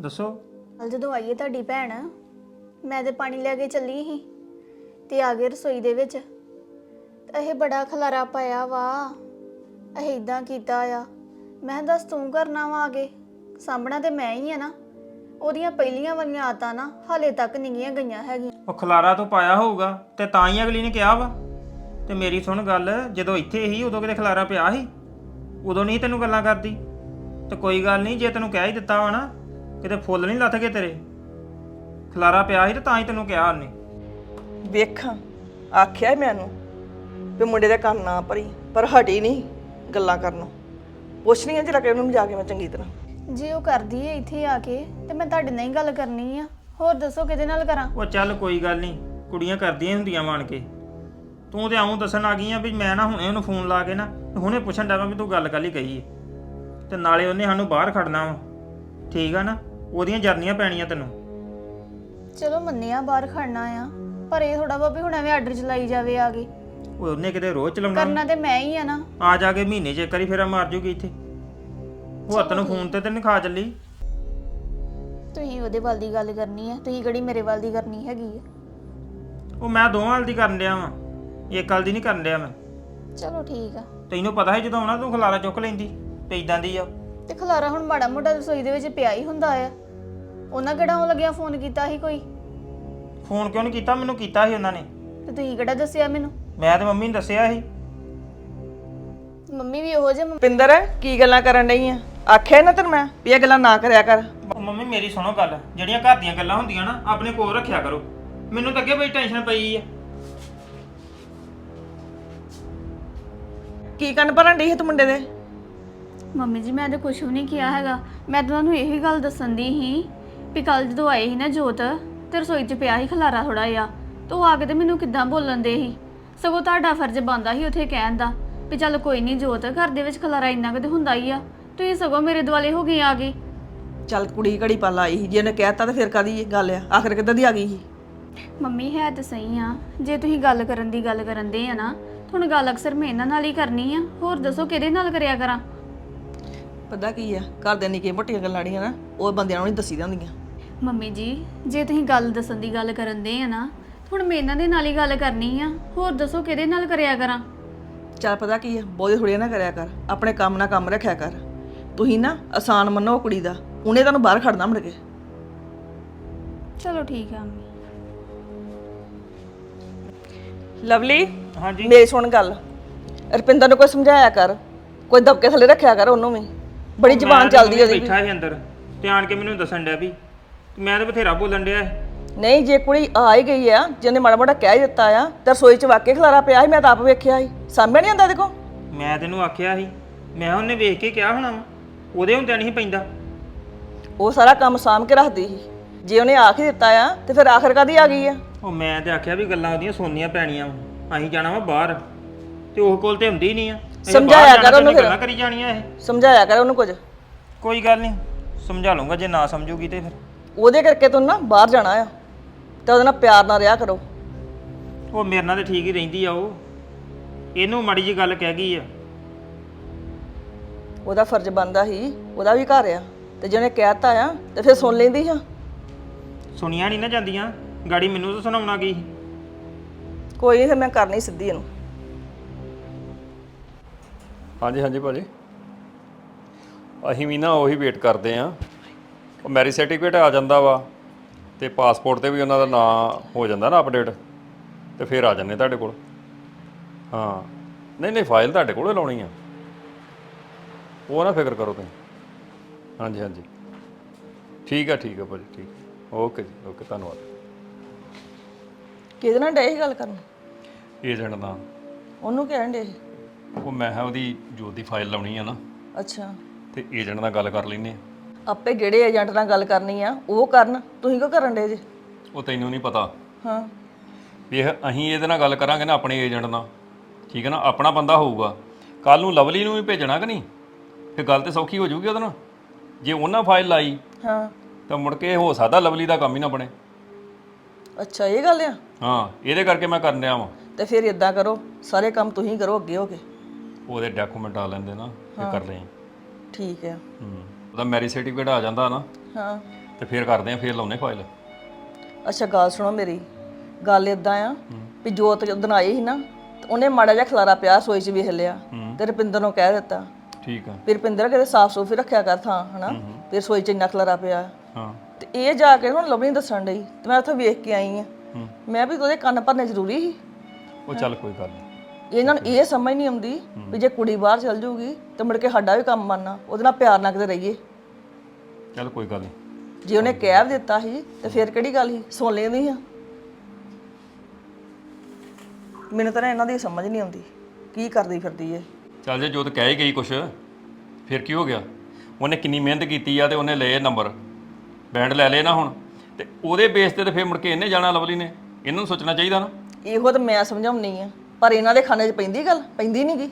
[SPEAKER 7] ਦੱਸੋ।
[SPEAKER 8] ਕੱਲ ਜਦੋਂ ਆਈਏ ਤੁਹਾਡੀ ਭੈਣ, ਮੈਂ ਤੇ ਪਾਣੀ ਲੈ ਕੇ ਚੱਲੀ ਸੀ ਤੇ ਆ ਗਏ ਰਸੋਈ ਦੇ ਵਿੱਚ। ਤੇ ਇਹ ਬੜਾ ਖਲਾਰਾ ਪਾਇਆ ਵਾ, ਇਹ ਇਦਾਂ ਕੀਤਾ ਆ। ਮੈਂ ਕਿਹਾ, ਦੱਸ ਤੂੰ ਕਰਨਾ ਵਾ ਆਗੇ ਸਾਹਮਣਾ ਤੇ ਮੈਂ ਹੀ ਆ ਨਾ। ਉਹਦੀਆਂ ਪਹਿਲੀਆਂ ਵਾਲੀਆਂ ਆਦਤਾਂ ਨਾ ਹਾਲੇ ਤੱਕ ਨਹੀਂ ਗਈਆਂ ਹੈਗੀਆਂ।
[SPEAKER 7] ਉਹ ਖਲਾਰਾ ਤੋਂ ਪਾਇਆ ਹੋਊਗਾ ਤੇ ਤਾਂ ਹੀ ਅਗਲੀ ਨੇ ਕਿਹਾ ਵਾ। ਤੇ ਮੇਰੀ ਸੁਣ ਗੱਲ, ਜਦੋਂ ਇੱਥੇ ਹੀ ਉਦੋਂ ਕਿਤੇ ਖਲਾਰਾ ਪਿਆ ਸੀ? ਉਦੋਂ ਨਹੀਂ ਤੈਨੂੰ ਗੱਲਾਂ ਕਰਦੀ? ਤੇ ਕੋਈ ਗੱਲ ਨਹੀਂ, ਜੇ ਤੈਨੂੰ ਕਹਿ ਹੀ ਦਿੱਤਾ ਵਾ ਨਾ ਕਿਤੇ ਫੁੱਲ ਨਹੀਂ ਲੱਥ ਗਏ ਤੇਰੇ? ਖਲਾਰਾ ਪਿਆ ਸੀ ਤੇ ਤਾਂ ਹੀ ਤੈਨੂੰ ਕਿਹਾ ਉਹਨੇ।
[SPEAKER 9] ਵੇਖਾਂ ਆਖਿਆ ਮੈਨੂੰ ਵੀ ਮੁੰਡੇ ਦੇ ਕੰਨ ਨਾ ਭਰੀ ਪਰ ਹਟੀ ਨਹੀਂ ਗੱਲਾਂ ਕਰਨੋਂ ਪੁੱਛਣੀ ਆ ਜਰਾ ਕਿ ਉਹਨੂੰ ਜਾ ਕੇ ਮੈਂ ਚੰਗੀ ਤਰ੍ਹਾਂ।
[SPEAKER 8] ਜੇ ਉਹ ਕਰਦੀ ਹੈ ਇੱਥੇ ਆ ਕੇ ਤੇ ਮੈਂ ਤੁਹਾਡੇ ਨਾਲ ਹੀ ਗੱਲ ਕਰਨੀ ਆ। ਹੋਰ ਦੱਸੋ ਕਿਹਦੇ ਨਾਲ ਕਰਾਂ?
[SPEAKER 7] ਉਹ ਚੱਲ ਕੋਈ ਗੱਲ ਨਹੀਂ ਕੁੜੀਆਂ ਕਰਦੀਆਂ ਹੁੰਦੀਆਂ ਮਾਣ ਕੇ। ਤੂੰ ਤੇ ਆਉਂ ਦੱਸਣ ਆ ਗਈ ਆ ਵੀ ਮੈਂ ਨਾ ਹੁਣੇ ਉਹਨੂੰ ਫੋਨ ਲਾ ਕੇ ਨਾ ਤੇ ਹੁਣੇ ਪੁੱਛਣ ਡਾਵਾਂ ਵੀ ਤੂੰ ਗੱਲ ਕਾਲੀ ਕਹੀ ਏ। ਤੇ ਨਾਲੇ ਉਹਨੇ ਸਾਨੂੰ ਬਾਹਰ ਖੜਨਾ ਵਾ। ਠੀਕ ਆ ਨਾ? ਉਹਦੀਆਂ ਜਰਨੀਆਂ ਪੈਣੀਆਂ ਤੈਨੂੰ।
[SPEAKER 8] ਚਲੋ ਮੰਨਿਆ ਬਾਹਰ ਖੜਨਾ ਆ ਪਰ ਇਹ ਥੋੜਾ ਵਾ ਵੀ ਹੁਣ ਐਵੇਂ ਆਰਡਰ ਚਲਾਈ ਜਾਵੇ ਆ ਕੇ।
[SPEAKER 7] ਉਹ ਉਹਨੇ ਕਿਤੇ ਰੋਜ਼ ਚਲਾਉਣਾ?
[SPEAKER 8] ਕਰਨਾ ਤੇ ਮੈਂ ਹੀ ਆ ਨਾ।
[SPEAKER 7] ਆ ਜਾ ਕੇ ਮਹੀਨੇ 'ਚ ਇੱਕ ਵਾਰੀ ਫੇਰਾ ਮਾਰ ਜੂਗੀ ਇੱਥੇ। ਉਹ ਤੈਨੂੰ ਫੋਨ ਤੇ ਤੇ ਨਹੀਂ ਖਾ ਚੱਲੀ।
[SPEAKER 8] ਤੁਸੀਂ ਉਹਦੇ ਵੱਲ ਦੀ ਗੱਲ ਕਰਨੀ ਆ ਤੁਸੀਂ ਕਿਹੜੀ ਮੇਰੇ ਵੱਲ ਦੀ ਕਰਨੀ ਹੈਗੀ ਆ?
[SPEAKER 7] ਉਹ ਮੈਂ ਦੋਵਾਂ ਵਾਲ ਦੀ ਕਰਨ ਡਿਆ ਵਾਂ ਇੱਕ ਵਾਲ ਦੀ ਨਹੀਂ ਕਰਨ ਡਿਆ ਮੈਂ।
[SPEAKER 8] ਚਲੋ ਠੀਕ ਆ।
[SPEAKER 7] ਤੈਨੂੰ ਪਤਾ ਹੈ ਜਦੋਂ ਆਉਣਾ ਤੂੰ ਖਲਾਰਾ ਚੁੱਕ ਲੈਂਦੀ ਤੇ ਇਦਾਂ ਦੀ ਆ।
[SPEAKER 8] ਤੇ ਖਲਾਰਾ ਹੁਣ ਮਾੜਾ ਮੋਟਾ ਰਸੋਈ ਦੇ ਵਿੱਚ ਪਿਆ ਹੀ ਹੁੰਦਾ ਆ। ਉਹਨਾਂ ਕਿਹੜਾ ਉਹ ਲੱਗਿਆ ਫੋਨ ਕੀਤਾ ਸੀ ਕੋਈ?
[SPEAKER 7] ਫੋਨ ਕਿਉਂ ਨਹੀਂ ਕੀਤਾ? ਮੈਨੂੰ ਕੀਤਾ ਸੀ ਉਹਨਾਂ ਨੇ।
[SPEAKER 8] ਤੇ ਤੁਸੀਂ ਕਿਹੜਾ ਦੱਸਿਆ ਮੈਨੂੰ?
[SPEAKER 7] ਮੈਂ ਤੇ ਮੰਮੀ ਨੂੰ ਦੱਸਿਆ ਸੀ।
[SPEAKER 8] ਮੰਮੀ ਵੀ ਉਹੋ ਜਿਹੇ
[SPEAKER 9] ਪਿੰਦਰ ਕੀ ਗੱਲਾਂ ਕਰਨ ਡਈ ਆ? ਆਖਿਆ ਨਾ ਤੈਨੂੰ ਮੈਂ ਵੀ ਇਹ ਗੱਲਾਂ ਨਾ ਕਰਿਆ ਕਰ।
[SPEAKER 7] ਉਹ ਮੰਮੀ ਮੇਰੀ ਸੁਣੋ ਗੱਲ ਜਿਹੜੀਆਂ ਘਰ ਦੀਆਂ ਗੱਲਾਂ ਹੁੰਦੀਆਂ ਨਾ ਆਪਣੇ ਕੋਲ ਰੱਖਿਆ ਕਰੋ। ਮੈਨੂੰ ਤਾਂ ਅੱਗੇ ਬਈ ਟੈਨਸ਼ਨ ਪਈ ਆ।
[SPEAKER 9] ਕੀ ਕੰਨ ਭਰਨ ਡਈ ਸੀ ਤੂੰ ਮੁੰਡੇ ਦੇ?
[SPEAKER 8] ਮੰਮੀ ਜੀ ਮੈਂ ਤਾਂ ਕੁਝ ਵੀ ਨਹੀਂ ਕਿਹਾ ਹੈਗਾ। ਮੈਂ ਤਾਂ ਤੁਹਾਨੂੰ ਇਹੀ ਗੱਲ ਦੱਸਣ ਦੀ ਸੀ ਵੀ ਕੱਲ ਜਦੋਂ ਆਏ ਸੀ ਨਾ ਜੋਤ ਤੇ ਰਸੋਈ 'ਚ ਪਿਆ ਸੀ ਖਲਾਰਾ ਥੋੜਾ ਜਿਹਾ ਤੇ ਉਹ ਆ ਕੇ ਤੇ ਮੈਨੂੰ ਕਿੱਦਾਂ ਬੋਲਣ ਦੇ ਸੀ? ਸਗੋਂ ਤੁਹਾਡਾ ਫਰਜ਼ ਬਣਦਾ ਸੀ ਉੱਥੇ ਕਹਿਣ ਦਾ ਵੀ ਚੱਲ ਕੋਈ ਨਹੀਂ ਜੋਤ ਘਰ ਦੇ ਵਿੱਚ ਖਲਾਰਾ ਇੰਨਾ ਕੁ ਤੇ ਹੁੰਦਾ ਹੀ ਆ। ਤੁਸੀਂ ਸਗੋਂ ਮੇਰੇ ਦੁਆਲੇ ਹੋ ਗਏ ਆ ਗਏ
[SPEAKER 9] ਚੱਲ ਕੁੜੀ ਘੜੀ ਪਲ ਆਈ ਸੀ ਜੇ ਉਹਨੇ ਕਹਿਤਾ ਤਾਂ ਫਿਰ ਕਾਦੀ ਗੱਲ ਆ? ਆਖਰ ਕਿੱਦਾਂ ਦੀ ਆ ਗਈ ਸੀ?
[SPEAKER 8] ਮੰਮੀ ਹੈ ਤਾਂ ਸਹੀ ਆ। ਜੇ ਤੁਸੀਂ ਗੱਲ ਕਰਨ ਦੀ ਗੱਲ ਕਰਨ ਦੇ ਆ ਨਾ ਤੁਹਾਨੂੰ ਗੱਲ ਅਕਸਰ ਮੈਂ ਇਹਨਾਂ ਨਾਲ ਹੀ ਕਰਨੀ ਆ। ਹੋਰ ਦੱਸੋ ਕਿਹਦੇ ਨਾਲ ਕਰਿਆ ਕਰਾਂ?
[SPEAKER 9] ਪਤਾ ਕੀ ਆ? ਘਰ ਦੇ ਨਿੱਕੇ ਮੋਟੀਆਂ ਗੱਲਾਂ ੜੀਆਂ ਨਾ ਉਹ ਬੰਦਿਆਂ ਨੂੰ ਨਹੀਂ ਦੱਸੀਆਂ ਹੁੰਦੀਆਂ।
[SPEAKER 8] ਮੰਮੀ ਜੀ ਜੇ ਤੁਸੀਂ ਗੱਲ ਦੱਸਣ ਦੀ ਗੱਲ ਕਰਨ ਦੇ ਆ ਨਾ ਹੁਣ ਮੈਂ ਇਹਨਾਂ ਦੇ ਨਾਲ ਹੀ ਗੱਲ ਕਰਨੀ ਆ। ਹੋਰ ਦੱਸੋ ਕਿਹਦੇ ਨਾਲ ਕਰਿਆ ਕਰਾਂ?
[SPEAKER 9] ਚੱਲ ਪਤਾ ਕੀ ਆ ਬਹੁਤੇ ਥੋੜ੍ਹੇ ਨਾ ਕਰਿਆ ਕਰ। ਆਪਣੇ ਕੰਮ ਨਾਲ ਕੰਮ ਰੱਖਿਆ ਕਰ। ਤੁਸੀਂ ਨਾ ਆਸਾਨ ਮੰਨੋ ਉਹ ਕੁੜੀ ਦਾ। ਉਹਨੇ ਤੁਹਾਨੂੰ ਬਾਹਰ ਖੜਨਾ ਮੁੜ ਕੇ।
[SPEAKER 8] ਚਲੋ ਠੀਕ ਆ ਮੰਮੀ।
[SPEAKER 9] ਲਵਲੀ
[SPEAKER 7] ਹਾਂਜੀ।
[SPEAKER 9] ਮੇਰੀ ਸੁਣ ਗੱਲ। ਰਪਿੰਦਰ ਨੂੰ ਕੋਈ ਸਮਝਾਇਆ ਕਰ। ਕੋਈ ਦਬਕੇ ਥੱਲੇ ਰੱਖਿਆ ਕਰ ਉਹਨੂੰ ਵੀ। ਬੜੀ ਜ਼ਬਾਨ ਚੱਲਦੀ ਉਹਦੀ
[SPEAKER 7] ਬੈਠਾ ਸੀ ਅੰਦਰ ਤੇ ਆਣ ਕੇ ਮੈਨੂੰ ਦੱਸਣ ਡਿਆ ਵੀ ਮੈਂ ਤਾਂ ਬਥੇਰਾ ਬੋਲਣ ਡਿਆ।
[SPEAKER 9] ਨਹੀਂ ਜੇ ਕੁੜੀ ਆ ਹੀ ਗਈ ਆ ਜਿਹਨੇ ਮਾੜਾ ਮੋਟਾ ਕਹਿ ਦਿੱਤਾ ਆ ਤੇ ਰਸੋਈ 'ਚ ਵਾਕੇ ਖਲਾਰਾ ਪਿਆ ਸੀ ਮੈਂ ਤਾਂ ਆਪ ਵੇਖਿਆ ਸੀ। ਸਾਹਮਣੇ ਨਹੀਂ ਆਂਦਾ ਦੇਖੋ
[SPEAKER 7] ਮੈਂ ਤੈਨੂੰ ਆਖਿਆ ਸੀ ਮੈਂ ਉਹਨੇ ਵੇਖ ਕੇ ਕਿਹਾ ਹੋਣਾ ਵਾ ਉਹਦੇ ਹੁੰਦਿਆਂ ਨਹੀਂ ਪੈਂਦਾ।
[SPEAKER 9] ਉਹ ਸਾਰਾ ਕੰਮ ਸਾਂਭ ਕੇ ਰੱਖਦੀ ਸੀ। ਜੇ ਉਹਨੇ ਆਖ ਹੀ ਦਿੱਤਾ ਆ ਤੇ ਫਿਰ ਆਖਰ ਕਾਦੀ ਆ ਗਈ ਆ?
[SPEAKER 7] ਉਹ ਮੈਂ ਤੇ ਆਖਿਆ ਵੀ ਗੱਲਾਂ ਉਹਦੀਆਂ ਸੁਣਨੀਆਂ ਪੈਣੀਆਂ ਵਾ ਅਸੀਂ ਜਾਣਾ ਵਾ ਬਾਹਰ। ਤੇ ਉਹ ਕੋਲ ਤੇ ਹੁੰਦੀ ਨਹੀਂ ਆ।
[SPEAKER 9] ਸਮਝਾਇਆ ਕਰ ਉਹਨੂੰ ਫਿਰ।
[SPEAKER 7] ਗੱਲਾਂ ਕਰੀ ਜਾਣੀਆਂ ਇਹ।
[SPEAKER 9] ਸਮਝਾਇਆ ਕਰ ਉਹਨੂੰ ਕੁਝ।
[SPEAKER 7] ਕੋਈ ਗੱਲ ਨਹੀਂ ਸਮਝਾ ਲੂੰਗਾ ਜੇ ਨਾ ਸਮਝੂਗੀ ਤੇ ਫਿਰ।
[SPEAKER 9] ਉਹਦੇ ਕਰਕੇ ਤੂੰ ਨਾ ਬਾਹਰ ਜਾਣਾ ਆ ਤੇ ਉਹਦੇ ਨਾਲ ਪਿਆਰ ਨਾਲ ਰਿਹਾ ਕਰੋ।
[SPEAKER 7] ਉਹ ਮੇਰੇ ਨਾਲ ਤੇ ਠੀਕ ਹੀ ਰਹਿੰਦੀ ਆ ਉਹ। ਇਹਨੂੰ ਮਾੜੀ ਜੀ ਗੱਲ ਕਹਿ ਗਈ ਆ।
[SPEAKER 9] ਉਹਦਾ ਫਰਜ਼ ਬਣਦਾ ਸੀ ਉਹਦਾ ਵੀ ਘਰ ਆ। ਤੇ ਜਿਹਨੇ ਕਹਿਤਾ ਆ ਤੇ ਫਿਰ ਸੁਣ ਲੈਂਦੀ ਆ।
[SPEAKER 7] ਸੁਣੀਆਂ ਨਹੀਂ ਨਾ ਜਾਂਦੀਆਂ। ਗਾੜੀ ਮੈਨੂੰ ਤਾਂ ਸੁਣਾਉਣਾ ਗਈ
[SPEAKER 9] ਕੋਈ ਨਹੀਂ ਫਿਰ ਮੈਂ ਕਰਨੀ ਸਿੱਧੀ ਇਹਨੂੰ।
[SPEAKER 10] ਹਾਂਜੀ ਹਾਂਜੀ ਭਾਜੀ। ਅਸੀਂ ਵੀ ਨਾ ਉਹੀ ਵੇਟ ਕਰਦੇ ਆ ਉਹ ਮੈਰਿਜ ਸਰਟੀਫਿਕੇਟ ਆ ਜਾਂਦਾ ਵਾ ਤੇ ਪਾਸਪੋਰਟ ਤੇ ਵੀ ਉਹਨਾਂ ਦਾ ਨਾਂ ਹੋ ਜਾਂਦਾ ਨਾ ਅਪਡੇਟ ਤੇ ਫਿਰ ਆ ਜਾਂਦੇ ਤੁਹਾਡੇ ਕੋਲ। ਹਾਂ। ਨਹੀਂ ਨਹੀਂ ਫਾਈਲ ਤੁਹਾਡੇ ਕੋਲ ਹੀ ਲਾਉਣੀ ਆ। ਉਹ ਨਾ ਫਿਕਰ ਕਰੋ ਤੁਸੀਂ। ਹਾਂਜੀ ਹਾਂਜੀ। ਠੀਕ ਆ ਠੀਕ ਆ ਭਾਜੀ ਠੀਕ। ਓਕੇ ਜੀ ਓਕੇ ਧੰਨਵਾਦ।
[SPEAKER 9] ਕਿਹਦੇ ਨਾਲ ਡੇ ਗੱਲ ਕਰਨ?
[SPEAKER 10] ਏਜੰਟ ਦਾ
[SPEAKER 9] ਉਹਨੂੰ ਕਹਿਣ ਡੇ
[SPEAKER 10] ਉਹ ਮੈਂ ਕਿਹਾ ਉਹਦੀ ਜੋਤ ਦੀ ਫਾਈਲ ਲਾਉਣੀ ਆ ਨਾ।
[SPEAKER 9] ਅੱਛਾ।
[SPEAKER 10] ਤੇ ਏਜੰਟ ਨਾਲ ਗੱਲ ਕਰ ਲੈਂਦੇ ਆ।
[SPEAKER 9] ਆਪੇ ਜਿਹੜੇ ਏਜੰਟ ਨਾਲ ਗੱਲ ਕਰਨੀ ਆ ਉਹ ਕਰਨ। ਤੁਸੀਂ ਕਿਉਂ ਕਰਨ ਡੇ ਜੇ?
[SPEAKER 10] ਉਹ ਤੈਨੂੰ ਨਹੀਂ ਪਤਾ।
[SPEAKER 9] ਹਾਂ।
[SPEAKER 10] ਵੇਖ ਅਸੀਂ ਇਹਦੇ ਨਾਲ ਗੱਲ ਕਰਾਂਗੇ ਨਾ ਆਪਣੇ ਏਜੰਟ ਨਾਲ। ਠੀਕ ਹੈ ਨਾ? ਆਪਣਾ ਬੰਦਾ ਹੋਊਗਾ। ਕੱਲ ਨੂੰ ਲਵਲੀ ਨੂੰ ਵੀ ਭੇਜਣਾ ਕਿ ਨਹੀਂ? ਫਿਰ ਗੱਲ ਤੇ ਸੌਖੀ ਹੋ ਜਾਊਗੀ ਉਹਦੇ ਨਾਲ। ਜੇ ਉਹਨਾਂ ਫਾਈਲ ਲਾਈ
[SPEAKER 9] ਹਾਂ।
[SPEAKER 10] ਤਾਂ ਮੁੜ ਕੇ ਹੋ ਸਕਦਾ ਲਵਲੀ ਦਾ ਕੰਮ ਹੀ ਨਾ ਬਣੇ।
[SPEAKER 9] ਅੱਛਾ ਇਹ ਗੱਲ ਆ?
[SPEAKER 10] ਹਾਂ ਇਹਦੇ ਕਰਕੇ ਮੈਂ ਕਰਨ ਡਿਆ ਵਾਂ।
[SPEAKER 9] ਤੇ ਫਿਰ ਇਦਾਂ ਕਰੋ ਸਾਰੇ ਕੰਮ ਤੁਸੀਂ ਕਰੋ ਅੱਗੇ ਹੋ ਕੇ।
[SPEAKER 10] ਉਹਦੇ ਡਾਕੂਮੈਂਟ ਆ ਲੈਂਦੇ ਨਾ ਫਿਰ ਕਰ ਲਈ
[SPEAKER 9] ਠੀਕ ਆ
[SPEAKER 10] ਹੂੰ ਉਹਦਾ ਮੈਰਿਜ ਸਰਟੀਫਿਕੇਟ ਆ ਜਾਂਦਾ ਨਾ
[SPEAKER 9] ਹਾਂ।
[SPEAKER 10] ਤੇ ਫਿਰ ਕਰਦੇ ਆ ਫਿਰ ਲਾਉਨੇ ਫਾਈਲ
[SPEAKER 9] ਅੱਛਾ ਗੱਲ ਸੁਣੋ ਮੇਰੀ। ਗੱਲ ਇਦਾਂ ਆ ਵੀ ਜੋਤ ਜਦੋਂ ਆਈ ਸੀ ਨਾ ਤੇ ਉਹਨੇ ਮਾੜਾ ਜਿਹਾ ਖਲਾਰਾ ਪਿਆ ਸੋਈ 'ਚ ਵੇਖ ਲਿਆ ਤੇ ਰੁਪਿੰਦਰ ਨੂੰ ਕਹਿ ਦਿੱਤਾ।
[SPEAKER 10] ਠੀਕ ਆ।
[SPEAKER 9] ਵੀ ਰੁਪਿੰਦਰ ਕਿਤੇ ਸਾਫ਼ ਸੂਫੀ ਰੱਖਿਆ ਕਰ ਥਾਂ ਹਨਾ? ਫਿਰ ਸੋਈ 'ਚ ਇੰਨਾ ਖਲਾਰਾ ਪਿਆ।
[SPEAKER 10] ਹਾਂ।
[SPEAKER 9] ਤੇ ਇਹ ਜਾ ਕੇ ਹੁਣ ਲਵਲੀ ਨੂੰ ਦੱਸਣ ਡਈ ਤੇ ਮੈਂ ਉੱਥੇ ਵੇਖ ਕੇ ਆਈ ਆ। ਮੈਂ ਵੀ ਉਹਦੇ ਕੰਨ ਭਰਨੇ ਜ਼ਰੂਰੀ ਸੀ।
[SPEAKER 10] ਉਹ ਚੱਲ ਕੋਈ ਗੱਲ ਨਹੀਂ
[SPEAKER 9] ਇਹਨਾਂ ਨੂੰ ਇਹ ਸਮਝ ਨਹੀਂ ਆਉਂਦੀ ਵੀ ਜੇ ਕੁੜੀ ਬਾਹਰ ਚਲ ਜਾਊਗੀ ਤੇ ਮੁੜ ਕੇ ਸਾਡਾ ਵੀ ਕੰਮ ਬਣਨਾ ਉਹਦੇ ਨਾਲ ਪਿਆਰ ਨਾਲ ਕਿਤੇ ਰਹੀਏ।
[SPEAKER 10] ਚੱਲ ਕੋਈ ਗੱਲ ਨਹੀਂ
[SPEAKER 9] ਜੇ ਉਹਨੇ ਕਹਿ ਵੀ ਦਿੱਤਾ ਸੀ ਤੇ ਫਿਰ ਕਿਹੜੀ ਗੱਲ ਸੀ? ਸੁਣ ਲੈਂਦੀ ਆ। ਮੈਨੂੰ ਤਾਂ ਨਾ ਇਹਨਾਂ ਦੀ ਸਮਝ ਨਹੀਂ ਆਉਂਦੀ ਕੀ ਕਰਦੀ ਫਿਰਦੀ ਏ।
[SPEAKER 10] ਚੱਲ ਜੇ ਜੋਤ ਕਹਿ ਹੀ ਗਈ ਕੁਛ ਫਿਰ ਕੀ ਹੋ ਗਿਆ? ਉਹਨੇ ਕਿੰਨੀ ਮਿਹਨਤ ਕੀਤੀ ਆ ਤੇ ਉਹਨੇ ਲਏ ਨੰਬਰ ਬੈਂਡ ਲੈ ਲਏ ਨਾ ਹੁਣ ਤੇ ਉਹਦੇ ਬੇਸ ਤੇ ਤੇ ਫਿਰ ਮੁੜ ਕੇ ਇਹਨੇ ਜਾਣਾ ਲਵਲੀ ਨੇ। ਇਹਨਾਂ ਸੋਚਣਾ ਚਾਹੀਦਾ ਨਾ।
[SPEAKER 9] ਇਹੋ ਤਾਂ ਮੈਂ ਸਮਝਾਉਣੀ ਆ। ਪਰ ਇਹਨਾਂ ਦੇ ਖਾਨੇ 'ਚ ਪੈਂਦੀ ਗੱਲ? ਪੈਂਦੀ ਨਹੀਂ ਗੀ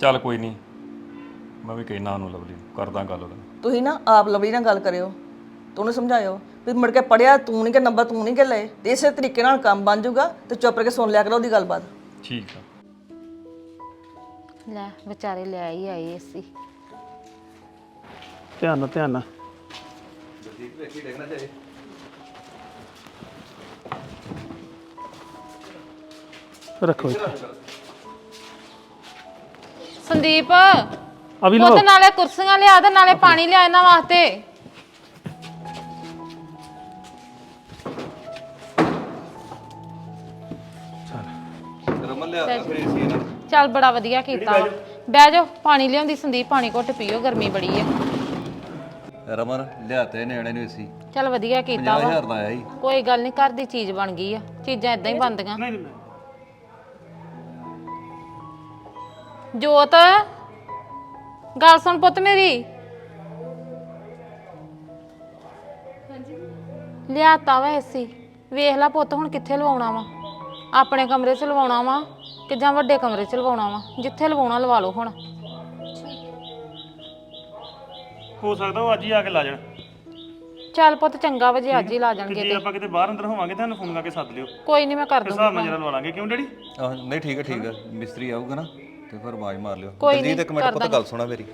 [SPEAKER 10] ਚੱਲ ਕੋਈ ਨਹੀਂ ਮੈਂ ਵੀ ਕਹਿਣਾ ਉਹਨੂੰ ਲਵਲੀ ਨੂੰ, ਕਰਦਾ ਗੱਲ ਉਹਦੇ। ਨਾਲ।
[SPEAKER 9] ਤੁਸੀਂ ਨਾ ਆਪ ਲਵਲੀ ਨਾਲ ਗੱਲ ਕਰਿਓ ਤੇ ਉਹਨੂੰ ਸਮਝਾਇਓ ਵੀ ਮੁੜ ਕੇ ਪੜਿਆ ਤੂੰ ਨਹੀਂ ਕਿ ਨੰਬਰ ਤੂੰ ਨਹੀਂ ਕਿ ਲਏ ਤੇ ਇਸੇ ਤਰੀਕੇ ਨਾਲ ਕੰਮ ਬਣ ਜਾਊਗਾ ਤੇ ਚੁੱਪ ਕਰਕੇ ਸੁਣ ਲਿਆ ਕਰੋ ਉਹਦੀ ਗੱਲਬਾਤ
[SPEAKER 10] ਠੀਕ ਆ।
[SPEAKER 5] ਲੈ ਵਿਚਾਰੇ ਲੈ ਹੀ ਆਏ ਏਸੀ
[SPEAKER 2] ਧਿਆਨ ਨਾਲ ਧਿਆਨ ਨਾਲ। ਰੱਖੋ ਇੱਥੇ।
[SPEAKER 5] ਸੰਦੀਪ
[SPEAKER 2] ਆ ਵੀ ਲਓ।
[SPEAKER 5] ਤੇ ਨਾਲੇ ਕੁਰਸੀਆਂ ਲਿਆ ਤੇ ਨਾਲੇ ਪਾਣੀ ਲਿਆ ਇਹਨਾਂ ਵਾਸਤੇ।
[SPEAKER 3] ਰਮਨ ਲਿਆ ਫਿਰ ਏਸੀ ਇਹਨਾਂ
[SPEAKER 5] ਚੱਲ ਬੜਾ ਵਧੀਆ ਕੀਤਾ। ਵਾ। ਬਹਿ ਜਾਓ? ਪਾਣੀ ਲਿਆਉਂਦੀ ਸੰਦੀਪ ਪਾਣੀ ਘੁੱਟ ਪੀਓ ਗਰਮੀ ਬੜੀ ਆ।
[SPEAKER 3] ਰਮਨ ਲਿਆਤੇ ਨਿਆਣੇ ਨੂੰ ਏਸੀ।
[SPEAKER 5] ਚੱਲ ਵਧੀਆ ਕੀਤਾ ਵਾ।
[SPEAKER 3] 50000 ਦਾ ਆਇਆ ਸੀ।
[SPEAKER 5] ਕੋਈ ਗੱਲ ਨਹੀਂ ਘਰ ਦੀ ਚੀਜ਼ ਬਣ ਗਈ ਆ। ਚੀਜ਼ਾਂ ਇਦਾਂ ਹੀ ਬਣਦੀਆਂ। ਜੋਤ ਗੱਲ ਸੁਣ ਪੁੱਤ ਮੇਰੀ। ਲਿਆਤਾ ਵਾ ਏਸੀ। ਵੇਖ ਲੈ ਪੁੱਤ ਹੁਣ ਕਿੱਥੇ ਲਵਾਉਣਾ ਵਾ। ਆਪਣੇ ਕਮਰੇ 'ਚ ਲਵਾਉਣਾ ਵਾ ਕਿ ਜਾਂ ਵੱਡੇ ਕਮਰੇ 'ਚ ਲਵਾਉਣਾ ਵਾ। ਜਿੱਥੇ ਲਵਾਉਣਾ ਲਵਾ ਲਓ ਹੁਣ।
[SPEAKER 2] ਹੋ ਸਕਦਾ ਉਹ ਅੱਜ ਹੀ ਆ ਕੇ ਲਾ ਜਾਣ।
[SPEAKER 5] ਚੱਲ ਪੁੱਤ ਚੰਗਾ ਵਜੇ ਅੱਜ ਹੀ। ਲਾ
[SPEAKER 2] ਤੇ
[SPEAKER 5] ਜਾਣਗੇ
[SPEAKER 2] ਜੇ ਆਪਾਂ ਕਿਤੇ ਬਾਹਰ ਅੰਦਰ ਹੋਵਾਂਗੇ ਤੁਹਾਨੂੰ ਫੋਨ ਕਰਕੇ ਸੱਦ ਲਿਓ।
[SPEAKER 5] ਕੋਈ ਨਹੀਂ ਮੈਂ ਕਰ ਦੂੰਗੀ
[SPEAKER 2] ਹਿਸਾਬ ਨਾਲ ਜਰਾ ਲਵਾ ਲਾਂਗੇ। ਕਿਉਂ ਡੈਡੀ?
[SPEAKER 3] ਆਹ ਨਹੀਂ ਠੀਕ ਹੈ ਠੀਕ ਹੈ। ਮਿਸਤਰੀ ਆਊਗਾ ਨਾ। ਤੇ ਫਿਰ ਆਵਾਜ਼ ਮਾਰ ਲਿਓ।
[SPEAKER 5] ਕੋਈ ਨੀ,
[SPEAKER 3] ਇੱਕ ਮਿੰਟ
[SPEAKER 5] ਕਰ
[SPEAKER 3] ਪੁੱਤ ਗੱਲ ਸੁਣਾ ਮੇਰੀ।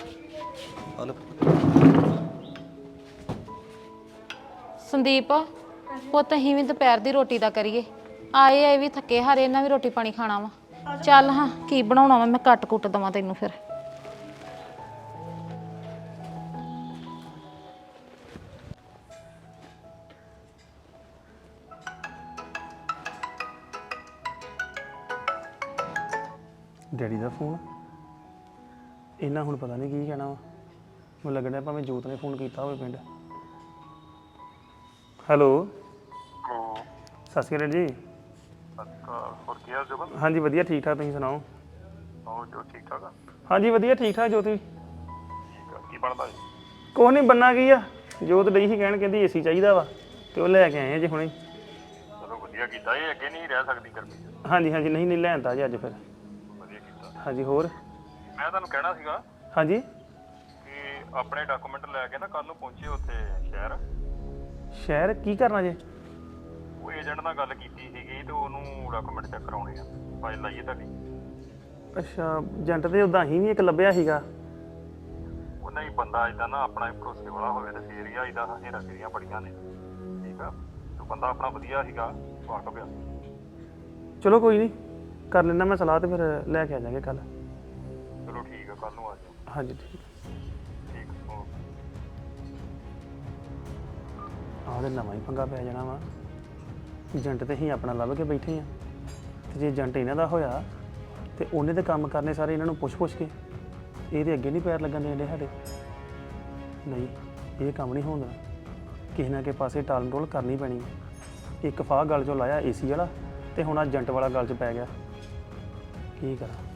[SPEAKER 5] ਸੰਦੀਪ ਪੁੱਤ ਅਸੀਂ ਵੀ ਦੁਪਹਿਰ ਦੀ ਰੋਟੀ ਦਾ ਕਰੀਏ। ਆਏ ਆਏ ਵੀ ਥੱਕੇ ਹਾਰੇ ਇਹਨਾਂ ਵੀ ਰੋਟੀ ਪਾਣੀ ਖਾਣਾ ਵਾ। ਚੱਲ ਹਾਂ ਕੀ ਬਣਾਉਣਾ ਵਾ ਮੈਂ ਕੱਟ ਕੁੱਟ ਦਵਾਂ ਤੈਨੂੰ ਫਿਰ।
[SPEAKER 2] ਡੈਡੀ ਦਾ ਫੋਨ। ਇਹਨਾਂ ਹੁਣ ਪਤਾ ਨਹੀਂ ਕੀ ਕਹਿਣਾ ਵਾ। ਮੈਨੂੰ ਲੱਗਦਾ ਭਾਵੇਂ ਜੋਤ ਨੇ ਫੋਨ ਕੀਤਾ ਹੋਵੇ ਪਿੰਡ। ਹੈਲੋ। ਸਤਿ ਸ਼੍ਰੀ ਅਕਾਲ ਜੀ।
[SPEAKER 10] ਹੋਰ ਕੀ ਹਾਲ ਜਬਨ
[SPEAKER 2] ਹਾਂਜੀ ਵਧੀਆ ਠੀਕ ਠਾਕ ਤੁਸੀਂ ਸੁਣਾਓ?
[SPEAKER 10] ਹੋ ਜੋ ਠੀਕ ਠਾਕ ਆ?
[SPEAKER 2] ਹਾਂਜੀ ਵਧੀਆ ਠੀਕ ਠਾਕ ਜੋਤ
[SPEAKER 10] ਠੀਕ ਆ ਕੀ ਬਣਦਾ ਜੀ?
[SPEAKER 2] ਕੁਛ ਨਹੀਂ ਬੰਨਾ ਕੀ ਆ। ਜੋਤ ਡਈ ਸੀ ਕਹਿਣ ਕਹਿੰਦੀ ਏਸੀ ਚਾਹੀਦਾ ਵਾ ਤੇ ਉਹ ਲੈ ਕੇ ਆਏ ਆ ਜੀ ਹੁਣੇ।
[SPEAKER 10] ਚਲੋ ਵਧੀਆ ਕੀਤਾ ਇਹ ਅੱਗੇ ਨਹੀਂ ਰਹਿ ਸਕਦੀ ਗਰਮੀ। 'ਚ।
[SPEAKER 2] ਹਾਂਜੀ ਹਾਂਜੀ ਨਹੀਂ ਨਹੀਂ ਲੈਣਦਾ ਜੀ ਅੱਜ ਫਿਰ। ਹਾਂਜੀ ਹੋਰ?
[SPEAKER 10] ਮੈਂ ਤੁਹਾਨੂੰ ਕਹਿਣਾ ਸੀਗਾ
[SPEAKER 2] ਹਾਂਜੀ?
[SPEAKER 10] ਕਿ ਆਪਣੇ ਡਾਕੂਮੈਂਟ ਲੈ ਕੇ ਨਾ ਕੱਲ ਨੂੰ ਪਹੁੰਚੇ ਉੱਥੇ ਸ਼ਹਿਰ।
[SPEAKER 2] ਸ਼ਹਿਰ? ਕੀ ਕਰਨਾ ਜੇ?
[SPEAKER 10] ਉਹ ਏਜੰਟ ਨਾਲ ਗੱਲ ਕੀਤੀ ਸੀਗੀ ਤੇ ਉਹਨੂੰ ਡਾਕੂਮੈਂਟ ਚੈੱਕ ਕਰਾਉਣੇ ਆ। ਫਾਈਲ ਲਾਈਏ ਤੁਹਾਡੀ।
[SPEAKER 2] ਅੱਛਾ ਏਜੰਟ ਤੇ ਉਦਾਂ ਹੀ ਵੀ ਇੱਕ ਲੱਭਿਆ ਸੀਗਾ?
[SPEAKER 10] ਉਹ ਨਹੀਂ ਬੰਦਾ ਇਦਾਂ ਨਾ ਆਪਣਾ ਹੀ ਭਰੋਸੇ ਵਾਲਾ ਹੋਵੇ ਤੇ ਫੇਰ ਹੀ ਆਈਦਾ ਹੇਰਾ ਫੇਰੀਆਂ ਬੜੀਆਂ ਨੇ। ਠੀਕ ਆ? ਤੇ ਬੰਦਾ ਆਪਣਾ ਵਧੀਆ ਸੀਗਾ ਵਾਕਫ ਆ।
[SPEAKER 2] ਚਲੋ ਕੋਈ ਨਹੀਂ। ਕਰ ਲੈਣਾ ਮੈਂ ਸਲਾਹ ਤੇ ਫਿਰ ਲੈ ਕੇ ਆ ਜਾਾਂਗੇ ਕੱਲ
[SPEAKER 10] ਚਲੋ ਠੀਕ ਆ ਕੱਲ ਨੂੰ ਆ ਜਾਓ।
[SPEAKER 2] ਹਾਂਜੀ ਠੀਕ।
[SPEAKER 10] ਠੀਕ ਓਕੇ।
[SPEAKER 2] ਆਹ ਤੇ ਨਵਾਂ ਹੀ ਪੰਗਾ ਪੈ ਜਾਣਾ ਵਾ। ਏਜੰਟ ਤੇ ਹੀ ਆਪਣਾ ਲੱਭ ਕੇ ਬੈਠੇ ਆ। ਤੇ ਜੇ ਏਜੰਟ ਇਹਨਾਂ ਦਾ ਹੋਇਆ ਤੇ ਉਹਨੇ ਤੇ ਕੰਮ ਕਰਨੇ ਸਾਰੇ ਇਹਨਾਂ ਨੂੰ ਪੁੱਛ-ਪੁੱਛ ਕੇ। ਇਹਦੇ ਅੱਗੇ ਨਹੀਂ ਪੈਰ ਲੱਗਣ ਦੇਣੇ ਸਾਡੇ। ਨਹੀਂ ਇਹ ਕੰਮ ਨਹੀਂ ਹੁੰਦਾ ਕਿਸੇ ਨਾ ਕਿਸੇ ਪਾਸੇ ਟਾਲ ਮਟੋਲ ਕਰਨੀ ਪੈਣੀ ਹੈ। ਇੱਕ ਫਾਹ ਗਲ ਚੋਂ ਲਾਇਆ ਏਸੀ ਵਾਲਾ ਤੇ ਹੁਣ ਆ ਏਜੰਟ ਵਾਲਾ ਗਲ 'ਚ ਪੈ ਗਿਆ। ਕੀ ਕਰਾਂ